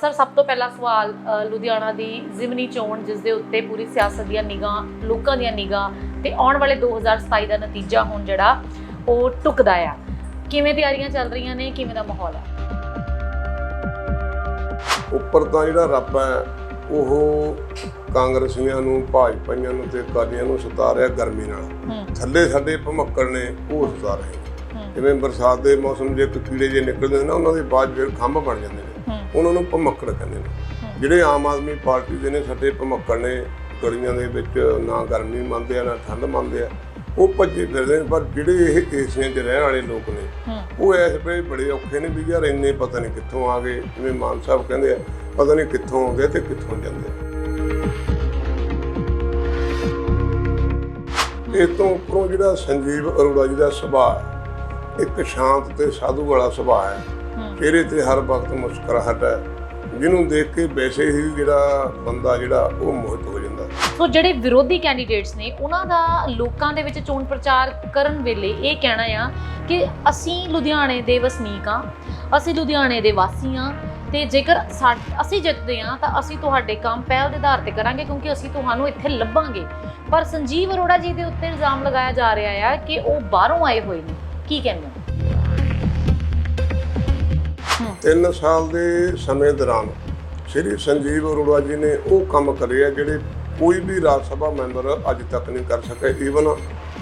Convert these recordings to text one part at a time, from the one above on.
Sir ਸਭ ਤੋਂ ਪਹਿਲਾ ਸਵਾਲ ਲੁਧਿਆਣਾ ਦੀ ਜ਼ਿਮਨੀ ਚੋਣ ਜਿਸ ਦੇ ਉੱਤੇ ਪੂਰੀ ਸਿਆਸਤ ਦੀਆਂ ਨਿਗਾਹ ਲੋਕਾਂ ਦੀਆਂ ਨਿਗਾਹ ਤੇ ਆਉਣ ਵਾਲੇ 2027 ਦਾ ਨਤੀਜਾ ਹੁਣ ਜਿਹੜਾ ਉਹ ਟੁਕਦਾ ਆ। ਕਿਵੇਂ ਤਿਆਰੀਆਂ ਚੱਲ ਰਹੀਆਂ ਨੇ? ਕਿਵੇਂ ਦਾ ਮਾਹੌਲ ਹੈ ਉੱਪਰ ਤਾਂ ਜਿਹੜਾ ਰੱਬ ਹੈ ਉਹ ਕਾਂਗਰਸੀਆਂ ਨੂੰ ਭਾਜਪਾਈਆਂ ਨੂੰ ਤੇ ਅਕਾਲੀਆਂ ਨੂੰ ਸਤਾ ਰਿਹਾ ਗਰਮੀ ਨਾਲ। ਥੱਲੇ ਸਾਡੇ ਭਮੱਕੜ ਨੇ ਉਹ ਸਤਾ ਰਹੇ ਜਿਵੇਂ ਬਰਸਾਤ ਦੇ ਮੌਸਮ ਇੱਕ ਕੀੜੇ ਜੇ ਨਿਕਲਦੇ ਨੇ ਨਾ ਉਹਨਾਂ ਦੇ ਬਾਅਦ ਫਿਰ ਖੰਭ ਬਣ ਜਾਂਦੇ ਨੇ। ਉਹਨਾਂ ਨੂੰ ਭਮੱਕੜ ਕਹਿੰਦੇ ਨੇ। ਜਿਹੜੇ ਆਮ ਆਦਮੀ ਪਾਰਟੀ ਦੇ ਨੇ ਸਾਡੇ ਭਮੱਕੜ ਨੇ ਗਲੀਆਂ ਦੇ ਵਿੱਚ ਨਾ ਗਰਮੀ ਮੰਨਦੇ ਆ ਨਾ ਠੰਡ ਮੰਨਦੇ ਆ ਉਹ ਭੱਜੇ ਫਿਰਦੇ ਨੇ। ਪਰ ਜਿਹੜੇ ਇਹ ਏਸੀਆਂ 'ਚ ਰਹਿਣ ਵਾਲੇ ਲੋਕ ਨੇ ਉਹ ਇਸ ਵੇਲੇ ਬੜੇ ਔਖੇ ਨੇ ਵੀ ਯਾਰ ਇੰਨੇ ਪਤਾ ਨਹੀਂ ਕਿੱਥੋਂ ਆ ਗਏ। ਜਿਵੇਂ ਮਾਨ ਸਾਹਿਬ ਕਹਿੰਦੇ ਆ ਪਤਾ ਨਹੀਂ ਕਿੱਥੋਂ ਆਉਂਦੇ ਤੇ ਕਿੱਥੋਂ ਜਾਂਦੇ ਇਹ ਤੋਂ ਉੱਪਰੋਂ ਜਿਹੜਾ ਸੰਜੀਵ ਅਰੋੜਾ ਜੀ ਦਾ ਸੁਭਾਅ ਇੱਕ ਸ਼ਾਂਤ ਤੇ ਸਾਧੂ ਵਾਲਾ ਸੁਭਾਅ ਹੂੰ ਚਿਹਰੇ ਤੇ ਹਰ ਵਕਤ ਮੁਸਕਰਾਹਟ ਹੈ। ਜਿਹਨੂੰ ਦੇਖ ਕੇ ਵੈਸੇ ਹੀ ਜਿਹੜਾ ਬੰਦਾ ਜਿਹੜਾ, ਉਹ ਮੋਹਿਤ ਹੋ ਜਾਂਦਾ। ਸੋ ਜਿਹੜੇ ਵਿਰੋਧੀ ਕੈਂਡੀਡੇਟਸ ਨੇ, ਉਹਨਾਂ ਦਾ ਲੋਕਾਂ ਦੇ ਵਿੱਚ ਚੋਣ ਪ੍ਰਚਾਰ ਕਰਨ ਵੇਲੇ ਇਹ ਕਹਿਣਾ ਆ ਕਿ ਅਸੀਂ ਲੁਧਿਆਣੇ ਦੇ ਵਸਨੀਕ ਆ, ਅਸੀਂ ਲੁਧਿਆਣੇ ਦੇ ਵਾਸੀ ਆ, ਤੇ ਜੇਕਰ ਸਾ- ਅਸੀਂ ਜਿੱਤਦੇ ਆ, ਤਾਂ ਅਸੀਂ ਤੁਹਾਡੇ ਕੰਮ ਪਹਿਲ ਦੇ ਆਧਾਰ ਤੇ ਕਰਾਂਗੇ, ਕਿਉਂਕਿ ਅਸੀਂ ਤੁਹਾਨੂੰ ਇੱਥੇ ਲੱਭਾਂਗੇ। ਪਰ ਸੰਜੀਵ ਅਰੋੜਾ ਜੀ ਦੇ ਉੱਤੇ ਇਲਜ਼ਾਮ ਲਗਾਇਆ ਜਾ ਰਿਹਾ ਆ ਕਿ ਉਹ ਬਾਹਰੋਂ ਆਏ ਹੋਏ ਨੇ। ਕੀ ਕਹਿੰਦੇ ਹੋ ਤਿੰਨ ਸਾਲ ਦੇ ਸਮੇਂ ਦੌਰਾਨ ਸ਼੍ਰੀ ਸੰਜੀਵ ਅਰੋੜਾ ਜੀ ਨੇ ਉਹ ਕੰਮ ਕਰੇ ਆ ਜਿਹੜੇ ਕੋਈ ਵੀ ਰਾਜ ਸਭਾ ਮੈਂਬਰ ਅੱਜ ਤੱਕ ਨਹੀਂ ਕਰ ਸਕੇ। ਈਵਨ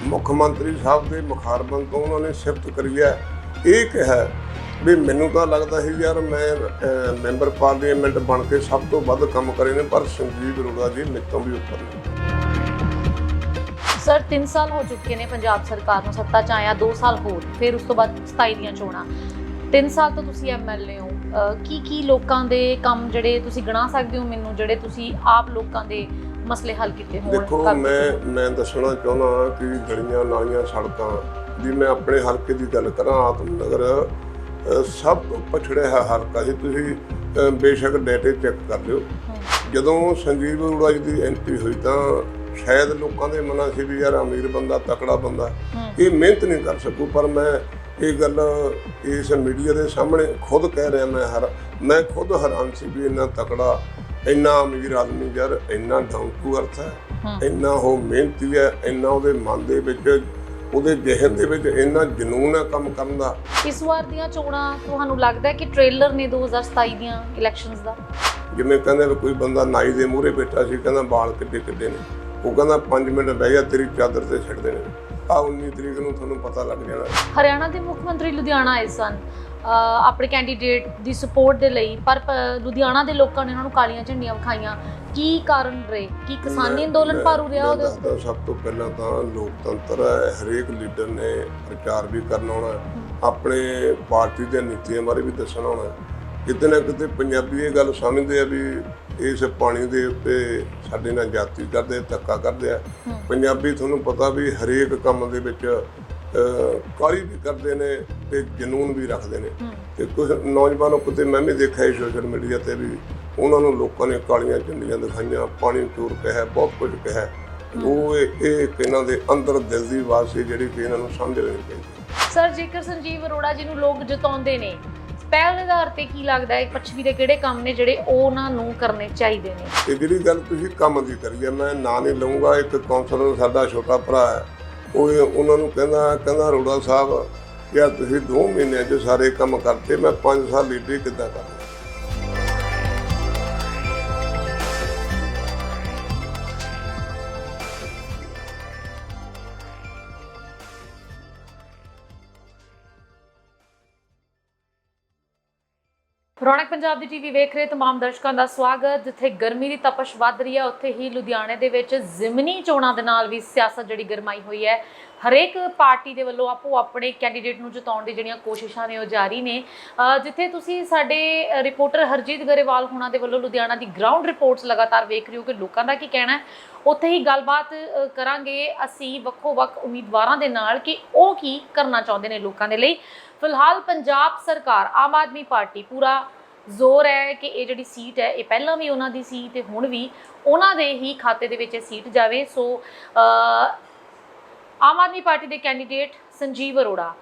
ਮੁੱਖ ਮੰਤਰੀ ਸਾਹਿਬ ਦੇ ਮੁਖਾਰਬਨ ਤੋਂ ਉਹਨਾਂ ਨੇ ਸਿਫਤ ਕਰੀ ਹੈ। ਇਹ ਕਿਹਾ ਵੀ ਮੈਨੂੰ ਤਾਂ ਲੱਗਦਾ ਸੀ ਯਾਰ ਮੈਂ ਮੈਂਬਰ ਪਾਰਲੀਮੈਂਟ ਬਣ ਕੇ ਸਭ ਤੋਂ ਵੱਧ ਕੰਮ ਕਰੇ ਨੇ, ਪਰ ਸੰਜੀਵ ਅਰੋੜਾ ਜੀ ਮੇਰੇ ਤੋਂ ਵੀ ਉੱਪਰ ਨੇ। ਸਰ 3 ਸਾਲ ਹੋ ਚੁੱਕੇ ਨੇ ਪੰਜਾਬ ਸਰਕਾਰ ਨੂੰ ਸੱਤਾ 'ਚ ਆਇਆ 2 ਸਾਲ ਹੋਰ, ਫਿਰ ਉਸ ਤੋਂ ਬਾਅਦ 27 ਦੀਆਂ ਚੋਣਾਂ। 3 ਸਾਲ ਤੋਂ ਤੁਸੀਂ ਐਮਐਲਏ ਹੋ ਕੀ ਕੀ ਲੋਕਾਂ ਦੇ ਕੰਮ ਜਿਹੜੇ ਤੁਸੀਂ ਗਣਾ ਸਕਦੇ ਹੋ ਮੈਨੂੰ ਜਿਹੜੇ ਤੁਸੀਂ ਆਪ ਲੋਕਾਂ ਦੇ ਮਸਲੇ ਹੱਲ ਕੀਤੇ ਹੋਣ ਦੇਖੋ ਮੈਂ? ਮੈਂ ਦੱਸਣਾ ਚਾਹੁੰਦਾ ਕਿ ਗਲੀਆਂ ਨਾਲੀਆਂ ਸੜਕਾਂ ਦੀ ਮੈਂ ਆਪਣੇ ਹਲਕੇ ਦੀ ਗੱਲ ਕਰਾਂ ਆਤਮ ਨਗਰ ਸਭ ਤੋਂ ਪਛੜਿਆ ਹੈ ਹਲਕਾ ਸੀ ਤੁਸੀਂ ਬੇਸ਼ੱਕ ਡਾਟੇ ਚੈੱਕ ਕਰ ਲਿਓ। ਜਦੋਂ ਸੰਜੀਵ ਅਰੋੜਾ ਜੀ ਦੀ ਐਂਟਰੀ ਹੋਈ ਤਾਂ ਸ਼ਾਇਦ ਲੋਕਾਂ ਦੇ ਮਨਾਂ ਸੀ ਵੀ ਯਾਰ ਅਮੀਰ ਬੰਦਾ ਤਕੜਾ ਬੰਦਾ ਇਹ ਮਿਹਨਤ ਨਹੀਂ ਕਰ ਸਕੂ ਪਰ ਮੈਂ ਇਹ ਗੱਲ ਇਸ ਮੀਡੀਆ ਦੇ ਸਾਹਮਣੇ ਖੁਦ ਕਹਿ ਰਿਹਾ ਮੈਂ ਹਰ ਮੈਂ ਖੁਦ ਹੈਰਾਨ ਸੀ ਵੀ ਇੰਨਾ ਤਕੜਾ ਇੰਨਾ ਅਮੀਰ ਆਦਮੀ ਯਾਰ ਇੰਨਾ ਡਾਊਨ ਟੂ ਅਰਥ ਹੈ। ਇੰਨਾ ਉਹ ਮਿਹਨਤੀ ਹੈ ਇੰਨਾ ਉਹਦੇ ਮਨ ਦੇ ਵਿੱਚ ਉਹਦੇ ਜ਼ਿਹਨ ਦੇ ਵਿੱਚ ਇੰਨਾ ਜਨੂਨ ਹੈ ਕੰਮ ਕਰਨ ਦਾ। ਇਸ ਵਾਰ ਦੀਆਂ ਚੋਣਾਂ ਤੁਹਾਨੂੰ ਲੱਗਦਾ ਹੈ ਕਿ ਟ੍ਰੇਲਰ ਨੇ 2027 ਦੀਆਂ ਇਲੈਕਸ਼ਨਸ ਦਾ? ਜਿਵੇਂ ਕਹਿੰਦੇ ਕੋਈ ਬੰਦਾ ਨਾਈ ਦੇ ਮੂਹਰੇ ਬੈਠਾ ਸੀ ਕਹਿੰਦਾ ਵਾਲ ਕਿੱਡੇ ਕਿੱਡੇ ਨੇ। ਉਹ ਕਹਿੰਦਾ 5 ਮਿੰਟ ਬਹਿ ਜਾ ਤੇਰੀ ਚਾਦਰ ਤੇ ਛੱਡ ਦੇਣੇ। ਆ 19 ਤਰੀਕ ਨੂੰ ਤੁਹਾਨੂੰ ਪਤਾ ਲੱਗ ਜਾਣਾ। ਹਰਿਆਣਾ ਦੇ ਮੁੱਖ ਮੰਤਰੀ ਲੁਧਿਆਣਾ ਆਏ ਸਨ। ਆਪਣੇ ਕੈਂਡੀਡੇਟ ਦੀ ਸਪੋਰਟ ਦੇ ਲਈ ਪਰ ਲੁਧਿਆਣਾ ਦੇ ਲੋਕਾਂ ਨੇ ਉਹਨਾਂ ਨੂੰ ਕਾਲੀਆਂ ਝੰਡੀਆਂ ਵਿਖਾਈਆਂ। ਕੀ ਕਾਰਨ ਰਹੇ? ਕੀ ਕਿਸਾਨੀ ਅੰਦੋਲਨ ਭਾਰੂ ਰਿਹਾ ਉਹਦੇ ਉੱਤੇ ਸਭ ਤੋਂ ਪਹਿਲਾਂ ਤਾਂ ਲੋਕਤੰਤਰ ਹੈ ਹਰੇਕ ਲੀਡਰ ਨੇ ਪ੍ਰਚਾਰ ਵੀ ਕਰਨਾ ਹੋਣਾ ਆਪਣੇ ਪਾਰਟੀ ਦੇ ਨੀਤੀਆਂ ਬਾਰੇ ਵੀ ਦੱਸਣਾ ਹੋਣਾ। ਕਿਤੇ ਨਾ ਕਿਤੇ ਪੰਜਾਬੀ ਇਹ ਗੱਲ ਸਮਝਦੇ ਆ ਵੀ ਇਸ ਪਾਣੀ ਦੇ ਉੱਤੇ ਸਾਡੇ ਨਾਲ ਜਾਤੀ ਕਰਦੇ ਧੱਕਾ ਕਰਦੇ ਆ। ਪੰਜਾਬੀ ਤੁਹਾਨੂੰ ਪਤਾ ਵੀ ਹਰੇਕ ਕੰਮ ਦੇ ਵਿੱਚ ਕਾਹਲੀ ਵੀ ਕਰਦੇ ਨੇ ਤੇ ਜਨੂਨ ਵੀ ਰੱਖਦੇ ਨੇ। ਤੇ ਕੁਝ ਨੌਜਵਾਨੋਂ ਕਿਤੇ ਮੈਂ ਵੀ ਦੇਖਿਆ ਸੋਸ਼ਲ ਮੀਡੀਆ ਤੇ ਵੀ ਉਹਨਾਂ ਨੂੰ ਲੋਕਾਂ ਨੇ ਕਾਲੀਆਂ ਝੰਡੀਆਂ ਦਿਖਾਈਆਂ ਪਾਣੀ ਚੋਰ ਕਿਹਾ ਬਹੁਤ ਕੁਝ ਕਿਹਾ। ਉਹ ਇਹ ਇਹਨਾਂ ਦੇ ਅੰਦਰ ਦਿਲ ਦੀ ਆਵਾਜ਼ ਸੀ ਜਿਹੜੀ ਕਿ ਇਹਨਾਂ ਨੂੰ ਸਮਝ ਲੈਣੀ ਚਾਹੀਦੀ। ਸਰ ਜੇਕਰ ਸੰਜੀਵ ਅਰੋੜਾ ਜੀ ਨੂੰ ਲੋਕ ਜਿਤਾਉਂਦੇ ਨੇ ਪਹਿਲ ਦੇ ਆਧਾਰ ਤੇ ਕੀ ਲੱਗਦਾ ਹੈ, ਪੱਛਮੀ ਦੇ ਕਿਹੜੇ ਕੰਮ ਨੇ ਜਿਹੜੇ ਉਹਨਾਂ ਨੂੰ ਕਰਨੇ ਚਾਹੀਦੇ ਨੇ? ਤੇ ਜਿਹੜੀ ਗੱਲ ਤੁਸੀਂ ਕੰਮ ਦੀ ਕਰੀ ਹੈ ਮੈਂ ਨਾਂ ਨਹੀਂ ਲਵਾਂਗਾ ਇੱਕ ਕਾਉਂਸਲਰ ਸਾਡਾ ਛੋਟਾ ਭਰਾ ਹੈ, ਉਹ ਉਹਨਾਂ ਨੂੰ ਕਹਿੰਦਾ ਕਹਿੰਦਾ ਅਰੋੜਾ ਸਾਹਿਬ ਯਾਰ ਤੁਸੀਂ 2 ਮਹੀਨਿਆਂ 'ਚ ਸਾਰੇ ਕੰਮ ਕਰਤੇ, ਮੈਂ 5 ਸਾਲ ਲੀਡਰੀ ਕਿੱਦਾਂ ਕਰਾਂ ਰੌਣਕ ਪੰਜਾਬ ਦੀ ਟੀਵੀ ਵੇਖ ਰਹੇ ਤਮਾਮ ਦਰਸ਼ਕਾਂ ਦਾ ਸਵਾਗਤ। ਜਿੱਥੇ ਗਰਮੀ ਦੀ ਤਪਸ਼ ਵੱਧ ਰਹੀ ਹੈ, ਉੱਥੇ ਹੀ ਲੁਧਿਆਣੇ ਦੇ ਵਿੱਚ ਜ਼ਿਮਨੀ ਚੋਣਾਂ ਦੇ ਨਾਲ ਵੀ ਸਿਆਸਤ ਜਿਹੜੀ ਗਰਮਾਈ ਹੋਈ ਹੈ। ਹਰੇਕ ਪਾਰਟੀ ਦੇ ਵੱਲੋਂ ਆਪੋ ਆਪਣੇ ਕੈਂਡੀਡੇਟ ਨੂੰ ਜਿਤਾਉਣ ਦੀ ਜਿਹੜੀਆਂ ਕੋਸ਼ਿਸ਼ਾਂ ਨੇ, ਉਹ ਜਾਰੀ ਨੇ। ਜਿੱਥੇ ਤੁਸੀਂ ਸਾਡੇ ਰਿਪੋਰਟਰ ਹਰਜੀਤ ਗਰੇਵਾਲ ਹੁਣਾਂ ਦੇ ਵੱਲੋਂ ਲੁਧਿਆਣਾ ਦੀ ਗਰਾਊਂਡ ਰਿਪੋਰਟਸ ਲਗਾਤਾਰ ਵੇਖ ਰਹੇ ਹੋ ਕਿ ਲੋਕਾਂ ਦਾ ਕੀ ਕਹਿਣਾ ਹੈ? ਉੱਥੇ ਹੀ ਗੱਲਬਾਤ ਕਰਾਂਗੇ ਅਸੀਂ ਵੱਖੋ-ਵੱਖ ਉਮੀਦਵਾਰਾਂ ਦੇ ਨਾਲ ਕਿ ਉਹ ਕੀ ਕਰਨਾ ਚਾਹੁੰਦੇ ਨੇ ਲੋਕਾਂ ਦੇ ਲਈ। ਫਿਲਹਾਲ ਪੰਜਾਬ ਸਰਕਾਰ, ਆਮ ਆਦਮੀ ਪਾਰਟੀ ਪੂਰਾ ਜ਼ੋਰ ਹੈ ਕਿ ਇਹ ਜਿਹੜੀ ਸੀਟ ਹੈ, ਇਹ ਪਹਿਲਾਂ ਵੀ ਉਹਨਾਂ ਦੀ ਸੀ ਤੇ ਹੁਣ ਵੀ ਉਹਨਾਂ ਦੇ ਹੀ ਖਾਤੇ ਦੇ ਵਿੱਚ ਇਹ ਸੀਟ ਜਾਵੇ। ਸੋ ਆਮ ਆਦਮੀ ਪਾਰਟੀ ਦੇ ਕੈਂਡੀਡੇਟ ਸੰਜੀਵ ਅਰੋੜਾ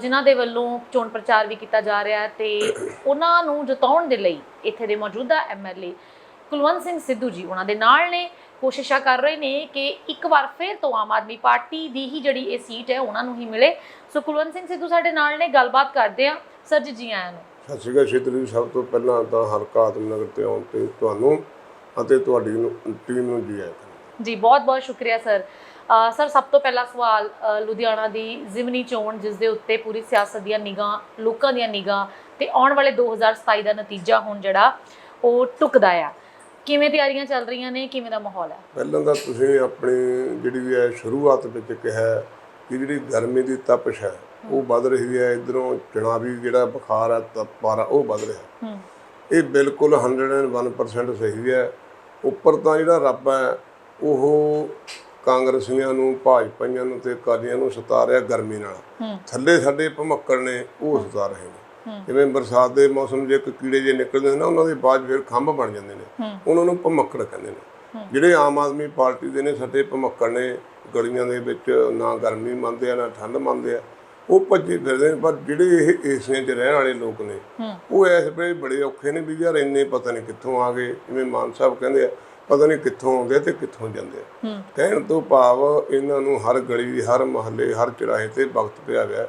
ਜਿਨ੍ਹਾਂ ਦੇ ਵੱਲੋਂ ਚੋਣ ਪ੍ਰਚਾਰ ਵੀ ਕੀਤਾ ਜਾ ਰਿਹਾ ਹੈ ਤੇ ਉਹਨਾਂ ਨੂੰ ਜਿਤਾਉਣ ਦੇ ਲਈ ਇੱਥੇ ਦੇ ਮੌਜੂਦਾ ਐਮਐਲਏ ਕੁਲਵੰਤ ਸਿੰਘ ਸਿੱਧੂ ਜੀ ਉਹਨਾਂ ਦੇ ਨਾਲ ਨੇ। ਕੋਸ਼ਿਸ਼ਾਂ ਕਰ ਰਹੇ ਨੇ ਕਿ ਇੱਕ ਵਾਰ ਫਿਰ ਤੋਂ ਆਮ ਆਦਮੀ ਪਾਰਟੀ ਦੀ ਹੀ ਜਿਹੜੀ ਇਹ ਸੀਟ ਹੈ ਉਹਨਾਂ ਨੂੰ ਹੀ ਮਿਲੇ। ਸੋ ਕੁਲਵੰਤ ਸਿੰਘ ਸਿੱਧੂ ਸਾਡੇ ਨਾਲ ਨੇ ਗੱਲਬਾਤ ਕਰਦੇ ਆ ਸਰ ਜੀ ਜੀ ਆਇਆਂ ਨੂੰ। ਸਤਿ ਸ਼੍ਰੀ ਅਕਾਲ ਸ਼ੇਤਰੀ ਸਭ ਤੋਂ ਪਹਿਲਾਂ ਤਾਂ ਹਲਕਾ ਆਤਮਨਗਰ ਤੇ ਆਉਣ ਤੇ ਤੁਹਾਨੂੰ ਅਤੇ ਤੁਹਾਡੀ ਟੀਮ ਨੂੰ ਜੀ ਆਇਆਂ ਜੀ ਬਹੁਤ ਬਹੁਤ ਸ਼ੁਕਰੀਆ ਸਰ। ਸਰ ਸਭ ਤੋਂ ਪਹਿਲਾ ਸਵਾਲ ਲੁਧਿਆਣਾ ਦੀ ਜ਼ਿਮਨੀ ਚੋਣ ਜਿਸ ਦੇ ਉੱਤੇ ਪੂਰੀ ਸਿਆਸਤ ਦੀਆਂ ਨਿਗਾਹ ਲੋਕਾਂ ਦੀਆਂ ਨਿਗਾਹ ਤੇ ਆਉਣ ਵਾਲੇ 2027 ਦਾ ਨਤੀਜਾ ਹੁਣ ਜਿਹੜਾ ਉਹ ਟੁਕਦਾ ਆ। ਕਿਵੇਂ ਤਿਆਰੀਆਂ ਚੱਲ ਰਹੀਆਂ ਨੇ ਕਿਵੇਂ ਦਾ ਮਾਹੌਲ ਹੈ? ਪਹਿਲਾਂ ਤਾਂ ਤੁਸੀਂ ਆਪਣੀ ਜਿਹੜੀ ਵੀ ਹੈ ਸ਼ੁਰੂਆਤ ਵਿੱਚ ਕਿਹਾ ਕਿ ਜਿਹੜੀ ਗਰਮੀ ਦੀ ਤਪਸ਼ ਹੈ ਉਹ ਵੱਧ ਰਹੀ ਹੈ ਇਧਰੋਂ ਚਣਾਵੀ ਜਿਹੜਾ ਬੁਖਾਰ ਹੈ ਤਾਂ ਪਾਰਾ ਉਹ ਵੱਧ ਰਿਹਾ ਹੂੰ। ਇਹ ਬਿਲਕੁਲ 101% ਸਹੀ ਹੈ। ਉੱਪਰ ਤਾਂ ਜਿਹੜਾ ਰੱਬ ਹੈ ਉਹ ਕਾਂਗਰਸੀਆਂ ਨੂੰ ਭਾਜਪਾਈਆਂ ਨੂੰ ਤੇ ਅਕਾਲੀਆਂ ਨੂੰ ਸਤਾ ਰਿਹਾ ਗਰਮੀ ਨਾਲ। ਥੱਲੇ ਸਾਡੇ ਭਮੱਕੜ ਨੇ ਉਹ ਸਤਾ ਰਹੇ ਨੇ। ਜਿਵੇਂ ਬਰਸਾਤ ਦੇ ਮੌਸਮ 'ਚ ਇੱਕ ਕੀੜੇ ਜੇ ਨਿਕਲਦੇ ਨੇ ਨਾ ਉਹਨਾਂ ਦੇ ਬਾਅਦ ਫਿਰ ਖੰਭ ਬਣ ਜਾਂਦੇ ਨੇ। ਉਹਨਾਂ ਨੂੰ ਭਮੱਕੜ ਕਹਿੰਦੇ ਨੇ। ਜਿਹੜੇ ਆਮ ਆਦਮੀ ਪਾਰਟੀ ਦੇ ਨੇ ਸਾਡੇ ਭਮੱਕੜ ਨੇ ਗਲੀਆਂ ਦੇ ਵਿੱਚ ਨਾ ਗਰਮੀ ਮੰਨਦੇ ਆ ਨਾ ਠੰਡ ਮੰਨਦੇ ਆ ਉਹ ਭੱਜੇ ਫਿਰਦੇ ਨੇ। ਪਰ ਜਿਹੜੇ ਇਹ ਏਸੀਆਂ 'ਚ ਰਹਿਣ ਵਾਲੇ ਲੋਕ ਨੇ ਉਹ ਇਸ ਵੇਲੇ ਬੜੇ ਔਖੇ ਨੇ ਵੀ ਯਾਰ ਇੰਨੇ ਪਤਾ ਨਹੀਂ ਕਿੱਥੋਂ ਆ ਗਏ। ਜਿਵੇਂ ਮਾਨ ਸਾਹਿਬ ਕਹਿੰਦੇ ਆ ਪਤਾ ਨਹੀਂ ਕਿੱਥੋਂ ਆਉਂਦੇ ਤੇ ਕਿੱਥੋਂ ਜਾਂਦੇ ਆ। ਕਹਿਣ ਤੋਂ ਭਾਵ ਇਹਨਾਂ ਨੂੰ ਹਰ ਗਲੀ ਹਰ ਮਹੱਲੇ ਹਰ ਚੁਰਾਹੇ ਤੇ ਵਕਤ ਪਿਆ ਹੋਇਆ।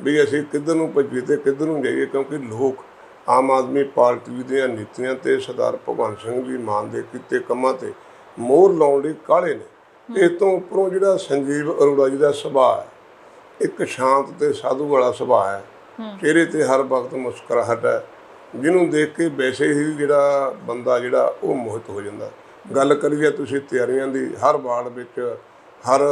ਵੀ ਅਸੀਂ ਕਿੱਧਰ ਨੂੰ ਭੱਜੀਏ ਤੇ ਕਿੱਧਰ ਨੂੰ ਜਾਈਏ ਕਿਉਂਕਿ ਲੋਕ ਆਮ ਆਦਮੀ ਪਾਰਟੀ ਦੀਆਂ ਨੀਤੀਆਂ ਤੇ ਸਰਦਾਰ ਭਗਵੰਤ ਸਿੰਘ ਜੀ ਮਾਨ ਦੇ ਕੀਤੇ ਕੰਮਾਂ ਤੇ ਮੋਹਰ ਲਾਉਣ ਲਈ ਕਾਹਲੇ ਨੇ। ਇਸ ਤੋਂ ਉੱਪਰੋਂ ਜਿਹੜਾ ਸੰਜੀਵ ਅਰੋੜਾ ਜੀ ਦਾ ਸੁਭਾਅ ਹੈ ਇੱਕ ਸ਼ਾਂਤ ਤੇ ਸਾਧੂ ਵਾਲਾ ਸੁਭਾਅ ਹੈ ਹੂੰ। ਚਿਹਰੇ ਤੇ ਹਰ ਵਕਤ ਮੁਸਕਰਾਹਟ ਹੈ ਜਿਹਨੂੰ ਦੇਖ ਕੇ ਵੈਸੇ ਹੀ ਜਿਹੜਾ ਬੰਦਾ ਜਿਹੜਾ ਉਹ ਮੋਹਿਤ ਹੋ ਜਾਂਦਾ। ਗੱਲ ਕਰੀਏ ਤੁਸੀਂ ਤਿਆਰੀਆਂ ਦੀ ਹਰ ਵਾਰਡ ਵਿੱਚ ਹਰ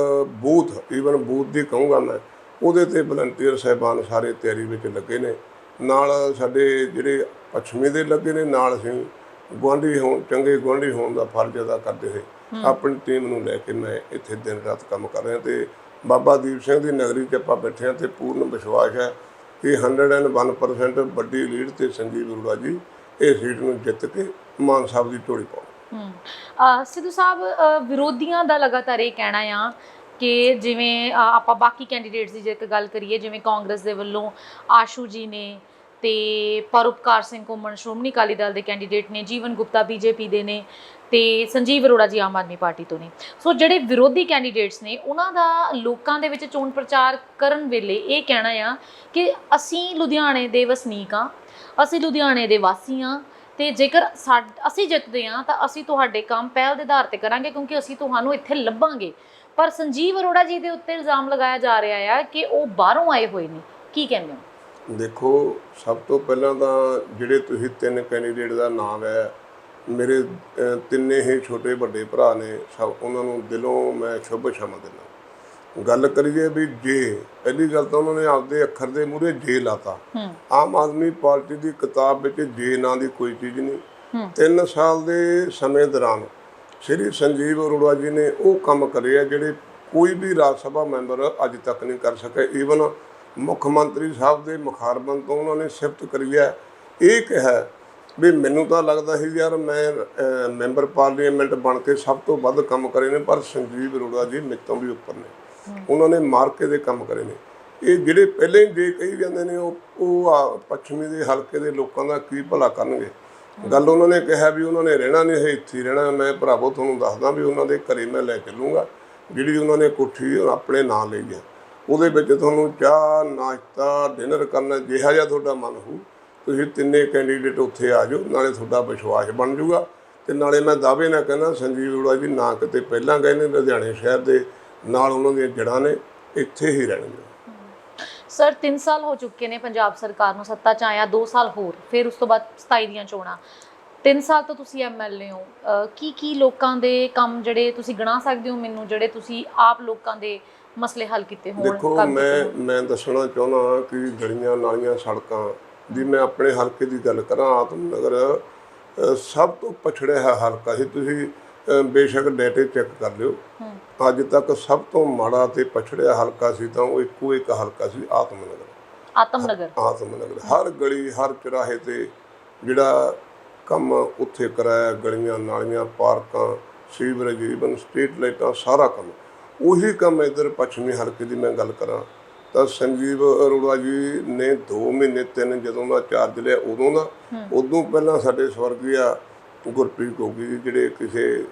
ਬੂਥ ਈਵਨ ਬੂਥ ਦੀ ਕਹੂੰਗਾ ਮੈਂ ਉਹਦੇ ਤੇ ਵਲੰਟੀਅਰ ਸਹਿਬਾਨ ਸਾਰੇ ਤਿਆਰੀ ਵਿੱਚ ਲੱਗੇ ਨੇ। ਨਾਲ ਸਾਡੇ ਜਿਹੜੇ ਪੱਛਮੀ ਦੇ ਲੱਗੇ ਨੇ ਨਾਲ ਅਸੀਂ ਗੁਆਂਢੀ ਹੋਣ ਚੰਗੇ ਗੁਆਂਢੀ ਹੋਣ ਦਾ ਫਰਜ਼ ਅਦਾ ਕਰਦੇ ਹੋਏ ਆਪਣੀ ਟੀਮ ਨੂੰ ਲੈ ਕੇ ਮੈਂ ਇੱਥੇ ਦਿਨ ਰਾਤ ਕੰਮ ਕਰ ਰਿਹਾ ਤੇ ਬਾਬਾ ਦੀਪ ਸਿੰਘ ਦੀ ਨਗਰੀ 'ਚ ਆਪਾਂ ਬੈਠੇ ਹਾਂ ਤੇ ਪੂਰਨ ਵਿਸ਼ਵਾਸ ਹੈ ਕਿ 101% ਵੱਡੀ ਲੀਡ ਤੇ ਸੰਜੀਵ ਅਰੋੜਾ ਜੀ ਇਹ ਸੀਟ ਨੂੰ ਜਿੱਤ ਕੇ ਮਾਨ ਸਾਹਿਬ ਦੀ ਝੋਲੀ ਪਾਉਣ। ਸਿੱਧੂ ਸਾਹਿਬ ਵਿਰੋਧੀਆਂ ਦਾ ਲਗਾਤਾਰ ਇਹ ਕਹਿਣਾ ਆ ਕਿ ਜਿਵੇਂ ਅਹ ਆਪਾਂ ਬਾਕੀ ਕੈਂਡੀਡੇਟਸ ਦੀ ਜੇਕਰ ਗੱਲ ਕਰੀਏ, ਜਿਵੇਂ ਕਾਂਗਰਸ ਦੇ ਵੱਲੋਂ ਆਸ਼ੂ ਜੀ ਨੇ ਤੇ ਪਰਉਪਕਾਰ ਸਿੰਘ ਘੁੰਮਣ, ਸ਼੍ਰੋਮਣੀ ਅਕਾਲੀ ਦਲ ਦੇ ਕੈਂਡੀਡੇਟ ਨੇ, ਜੀਵਨ ਗੁਪਤਾ ਬੀਜੇਪੀ ਦੇ ਨੇ ਤੇ ਸੰਜੀਵ ਅਰੋੜਾ ਜੀ ਆਮ ਆਦਮੀ ਪਾਰਟੀ ਤੋਂ ਨੇ। ਸੋ ਜਿਹੜੇ ਵਿਰੋਧੀ ਕੈਂਡੀਡੇਟਸ ਨੇ, ਉਹਨਾਂ ਦਾ ਲੋਕਾਂ ਦੇ ਵਿੱਚ ਚੋਣ ਪ੍ਰਚਾਰ ਕਰਨ ਵੇਲੇ ਇਹ ਕਹਿਣਾ ਆ ਕਿ ਅਸੀਂ ਲੁਧਿਆਣੇ ਦੇ ਵਸਨੀਕ ਆ, ਅਸੀਂ ਲੁਧਿਆਣੇ ਦੇ ਵਾਸੀ ਆ ਤੇ ਜੇਕਰ ਸਾਡ- ਅਸੀਂ ਜਿੱਤਦੇ ਹਾਂ ਤਾਂ ਅਸੀਂ ਤੁਹਾਡੇ ਕੰਮ ਪਹਿਲ ਦੇ ਆਧਾਰ ਤੇ ਕਰਾਂਗੇ ਕਿਉਂਕਿ ਅਸੀਂ ਤੁਹਾਨੂੰ ਇੱਥੇ ਲੱਭਾਂਗੇ। ਪਰ ਸੰਜੀਵ ਅਰੋੜਾ ਜੀ ਦੇ ਉੱਤੇ ਇਲਜ਼ਾਮ ਲਗਾਇਆ ਜਾ ਰਿਹਾ ਆ ਕਿ ਉਹ ਬਾਹਰੋਂ ਆਏ ਹੋਏ ਨੇ। ਕੀ ਕਹਿੰਦੇ ਹੋ? ਦੇਖੋ ਸਭ ਤੋਂ ਪਹਿਲਾਂ ਤਾਂ ਜਿਹੜੇ ਤੁਸੀਂ ਤਿੰਨ ਕੈਂਡੀਡੇਟ ਦਾ ਨਾਮ ਹੈ ਮੇਰੇ ਤਿੰਨੇ ਹੀ ਛੋਟੇ ਵੱਡੇ ਭਰਾ ਨੇ ਸਭ ਉਹਨਾਂ ਨੂੰ ਦਿਲੋਂ ਮੈਂ ਸ਼ੁਭ ਸ਼ਮਾ ਦਿੰਦਾ। ਗੱਲ ਕਰੀਏ ਵੀ ਜੇ ਪਹਿਲੀ ਗੱਲ ਤਾਂ ਉਹਨਾਂ ਨੇ ਆਪਦੇ ਅੱਖਰ ਦੇ ਮੂਹਰੇ ਜੇ ਲਾਤਾ। ਹੂੰ। ਆਮ ਆਦਮੀ ਪਾਰਟੀ ਦੀ ਕਿਤਾਬ ਵਿੱਚ ਜੇ ਨਾਂ ਦੀ ਕੋਈ ਚੀਜ਼ ਨਹੀਂ। ਹੂੰ। ਤਿੰਨ ਸਾਲ ਦੇ ਸਮੇਂ ਦੌਰਾਨ ਸ਼੍ਰੀ ਸੰਜੀਵ ਅਰੋੜਾ ਜੀ ਨੇ ਉਹ ਕੰਮ ਕਰੇ ਆ ਜਿਹੜੇ ਕੋਈ ਵੀ ਰਾਜ ਸਭਾ ਮੈਂਬਰ ਅੱਜ ਤੱਕ ਨਹੀਂ ਕਰ ਸਕੇ। ਈਵਨ ਮੁੱਖ ਮੰਤਰੀ ਸਾਹਿਬ ਦੇ ਮੁਖਾਰਬਨ ਤੋਂ ਉਹਨਾਂ ਨੇ ਸਿਫਤ ਕਰੀ ਹੈ ਇਹ ਕਿਹਾ ਵੀ ਮੈਨੂੰ ਤਾਂ ਲੱਗਦਾ ਸੀ ਯਾਰ ਮੈਂ ਮੈਂਬਰ ਪਾਰਲੀਮੈਂਟ ਬਣ ਕੇ ਸਭ ਤੋਂ ਵੱਧ ਕੰਮ ਕਰੇ ਨੇ ਪਰ ਸੰਜੀਵ ਅਰੋੜਾ ਜੀ ਮੇਰੇ ਤੋਂ ਵੀ ਉੱਪਰ ਨੇ। ਉਹਨਾਂ ਨੇ ਮਾਰਕੇ ਦੇ ਕੰਮ ਕਰੇ ਨੇ। ਇਹ ਜਿਹੜੇ ਪਹਿਲੇ ਹੀ ਜੇ ਕਹੀ ਜਾਂਦੇ ਨੇ ਉਹ ਉਹ ਪੱਛਮੀ ਦੇ ਹਲਕੇ ਦੇ ਲੋਕਾਂ ਦਾ ਕੀ ਭਲਾ ਕਰਨਗੇ? ਗੱਲ ਉਹਨਾਂ ਨੇ ਕਿਹਾ ਵੀ ਉਹਨਾਂ ਨੇ ਰਹਿਣਾ ਨਹੀਂ ਹੈ ਇੱਥੇ ਹੀ ਰਹਿਣਾ। ਮੈਂ ਭਰਾਵੋ, ਤੁਹਾਨੂੰ ਦੱਸਦਾ ਵੀ ਉਹਨਾਂ ਦੇ ਘਰੇ ਮੈਂ ਲੈ ਚੱਲੂੰਗਾ ਜਿਹੜੀ ਉਹਨਾਂ ਨੇ ਕੋਠੀ ਆਪਣੇ ਨਾਂ ਲਈ ਹੈ। ਉਹਦੇ ਵਿੱਚ ਤੁਹਾਨੂੰ ਚਾਹ, ਨਾਸ਼ਤਾ ਡਿਨਰ ਕਰਨਾ, ਜਿਹਾ ਜਿਹਾ ਤੁਹਾਡਾ ਮਨ ਹੋ ਤੁਸੀਂ ਤਿੰਨੇ ਕੈਂਡੀਡੇਟ ਉੱਥੇ ਆ ਜਾਓ, ਨਾਲੇ ਤੁਹਾਡਾ ਵਿਸ਼ਵਾਸ ਬਣ ਜਾਊਗਾ। ਤੇ ਨਾਲੇ ਮੈਂ ਦਾਅਵੇ ਨਾਲ ਕਹਿੰਦਾ, ਸੰਜੀਵ ਅਰੋੜਾ ਜੀ ਨਾ ਕਿਤੇ ਪਹਿਲਾਂ ਗਏ ਨੇ ਲੁਧਿਆਣੇ ਸ਼ਹਿਰ ਦੇ, ਨਾਲ ਉਹਨਾਂ ਦੀਆਂ ਜੜ੍ਹਾਂ ਨੇ, ਇੱਥੇ ਹੀ ਰਹਿਣਗੇ। ਸਰ 3 ਸਾਲ ਹੋ ਚੁੱਕੇ ਨੇ ਪੰਜਾਬ ਸਰਕਾਰ ਨੂੰ ਸੱਤਾ 'ਚ ਆਇਆ 2 ਸਾਲ ਹੋਰ ਫਿਰ ਉਸ ਤੋਂ ਬਾਅਦ 27 ਦੀਆਂ ਚੋਣਾਂ। 3 ਸਾਲ ਤੋਂ ਤੁਸੀਂ ਐਮਐਲਏ ਹੋ। ਕੀ ਕੀ ਲੋਕਾਂ ਦੇ ਕੰਮ ਜਿਹੜੇ ਤੁਸੀਂ ਗਣਾ ਸਕਦੇ ਹੋ ਮੈਨੂੰ ਜਿਹੜੇ ਤੁਸੀਂ ਆਪ ਲੋਕਾਂ ਦੇ ਮਸਲੇ ਹੱਲ ਕੀਤੇ ਹੋਣ ਦੇਖੋ ਮੈਂ? ਮੈਂ ਦੱਸਣਾ ਚਾਹੁੰਦਾ ਕਿ ਗਲੀਆਂ ਨਾਲੀਆਂ ਸੜਕਾਂ ਦੀ ਮੈਂ ਆਪਣੇ ਹਲਕੇ ਦੀ ਗੱਲ ਕਰਾਂ ਆਤਮਨਗਰ ਅ, ਸਭ ਤੋਂ ਪਛੜਿਆ ਹੈ ਹਲਕਾ ਸੀ। ਤੁਸੀਂ ਬੇਸ਼ੱਕ ਡੇਟੇ ਚੈੱਕ ਕਰ ਲਿਓ। ਅੱਜ ਤੱਕ ਸਭ ਤੋਂ ਮਾੜਾ ਤੇ ਪਛੜਿਆ ਹਲਕਾ ਸੀ ਤਾਂ ਉਹ ਇੱਕੋ ਇੱਕ ਹਲਕਾ ਸੀ ਆਤਮਨਗਰ। ਆਤਮਨਗਰ। ਆਤਮਨਗਰ। ਹਰ ਗਲੀ ਹਰ ਚੁਰਾਹੇ ਤੇ ਜਿਹੜਾ ਕੰਮ ਉੱਥੇ ਕਰਾਇਆ ਗਲੀਆਂ ਨਾਲੀਆਂ ਪਾਰਕਾਂ ਸੀਵਰੇਜ ਈਵਨ ਸਟਰੀਟ ਲਾਈਟਾਂ ਸਾਰਾ ਕੰਮ। ਉਹੀ ਕੰਮ ਇਧਰ ਪੱਛਮੀ ਹਲਕੇ ਦੀ ਮੈਂ ਗੱਲ ਕਰਾਂ ਤਾਂ ਸੰਜੀਵ ਅਰੋੜਾ ਜੀ ਨੇ 2 ਮਹੀਨੇ ਤਿੰਨ ਜਦੋਂ ਦਾ ਚਾਰਜ ਲਿਆ ਉਦੋਂ ਦਾ। ਉਦੋਂ ਪਹਿਲਾਂ ਸਾਡੇ ਸਵਰਗੀਆ ਗੁਰਪ੍ਰੀਤ ਗੋਗੀ ਜਿਹੜੇ ਕਿਸੇ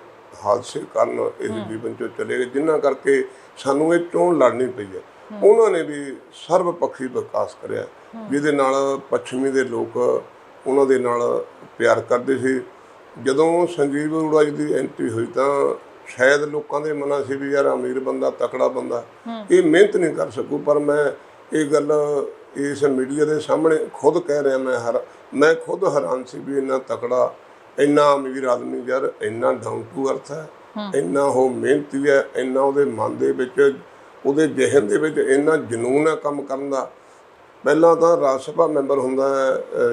ਹਾਦਸੇ ਕਾਰਨ ਇਸ ਜੀਵਨ ਚੋਂ ਚਲੇ ਗਏ ਜਿਨ੍ਹਾਂ ਕਰਕੇ ਸਾਨੂੰ ਇਹ ਚੋਣ ਲੜਨੀ ਪਈ ਹੈ। ਉਹਨਾਂ ਨੇ ਵੀ ਸਰਵ ਪੱਖੀ ਵਿਕਾਸ ਕਰਿਆ। ਜਿਹਦੇ ਨਾਲ ਪੱਛਮੀ ਦੇ ਲੋਕ ਉਹਨਾਂ ਦੇ ਨਾਲ ਪਿਆਰ ਕਰਦੇ ਸੀ। ਜਦੋਂ ਸੰਜੀਵ ਅਰੋੜਾ ਜੀ ਦੀ ਐਂਟਰੀ ਹੋਈ ਤਾਂ ਸ਼ਾਇਦ ਲੋਕਾਂ ਦੇ ਮਨਾਂ ਸੀ ਵੀ ਯਾਰ ਅਮੀਰ ਬੰਦਾ ਤਕੜਾ ਬੰਦਾ ਇਹ ਮਿਹਨਤ ਨਹੀਂ ਕਰ ਸਕੂ ਪਰ ਮੈਂ ਇਹ ਗੱਲ ਇਸ ਮੀਡੀਆ ਦੇ ਸਾਹਮਣੇ ਖੁਦ ਕਹਿ ਰਿਹਾ ਮੈਂ ਹਰ ਮੈਂ ਖੁਦ ਹੈਰਾਨ ਸੀ ਵੀ ਇੰਨਾ ਤਕੜਾ ਇੰਨਾ ਅਮੀਰ ਆਦਮੀ ਯਾਰ ਇੰਨਾ ਡਾਊਨ ਟੂ ਅਰਥ ਹੈ ਇੰਨਾ ਉਹ ਮਿਹਨਤੀ ਹੈ ਇੰਨਾ ਉਹਦੇ ਮਨ ਦੇ ਵਿੱਚ ਉਹਦੇ ਜ਼ਿਹਨ ਦੇ ਵਿੱਚ ਇੰਨਾ ਜਨੂਨ ਹੈ ਕੰਮ ਕਰਨ ਦਾ। ਪਹਿਲਾਂ ਤਾਂ ਰਾਜ ਸਭਾ ਮੈਂਬਰ ਹੁੰਦਾ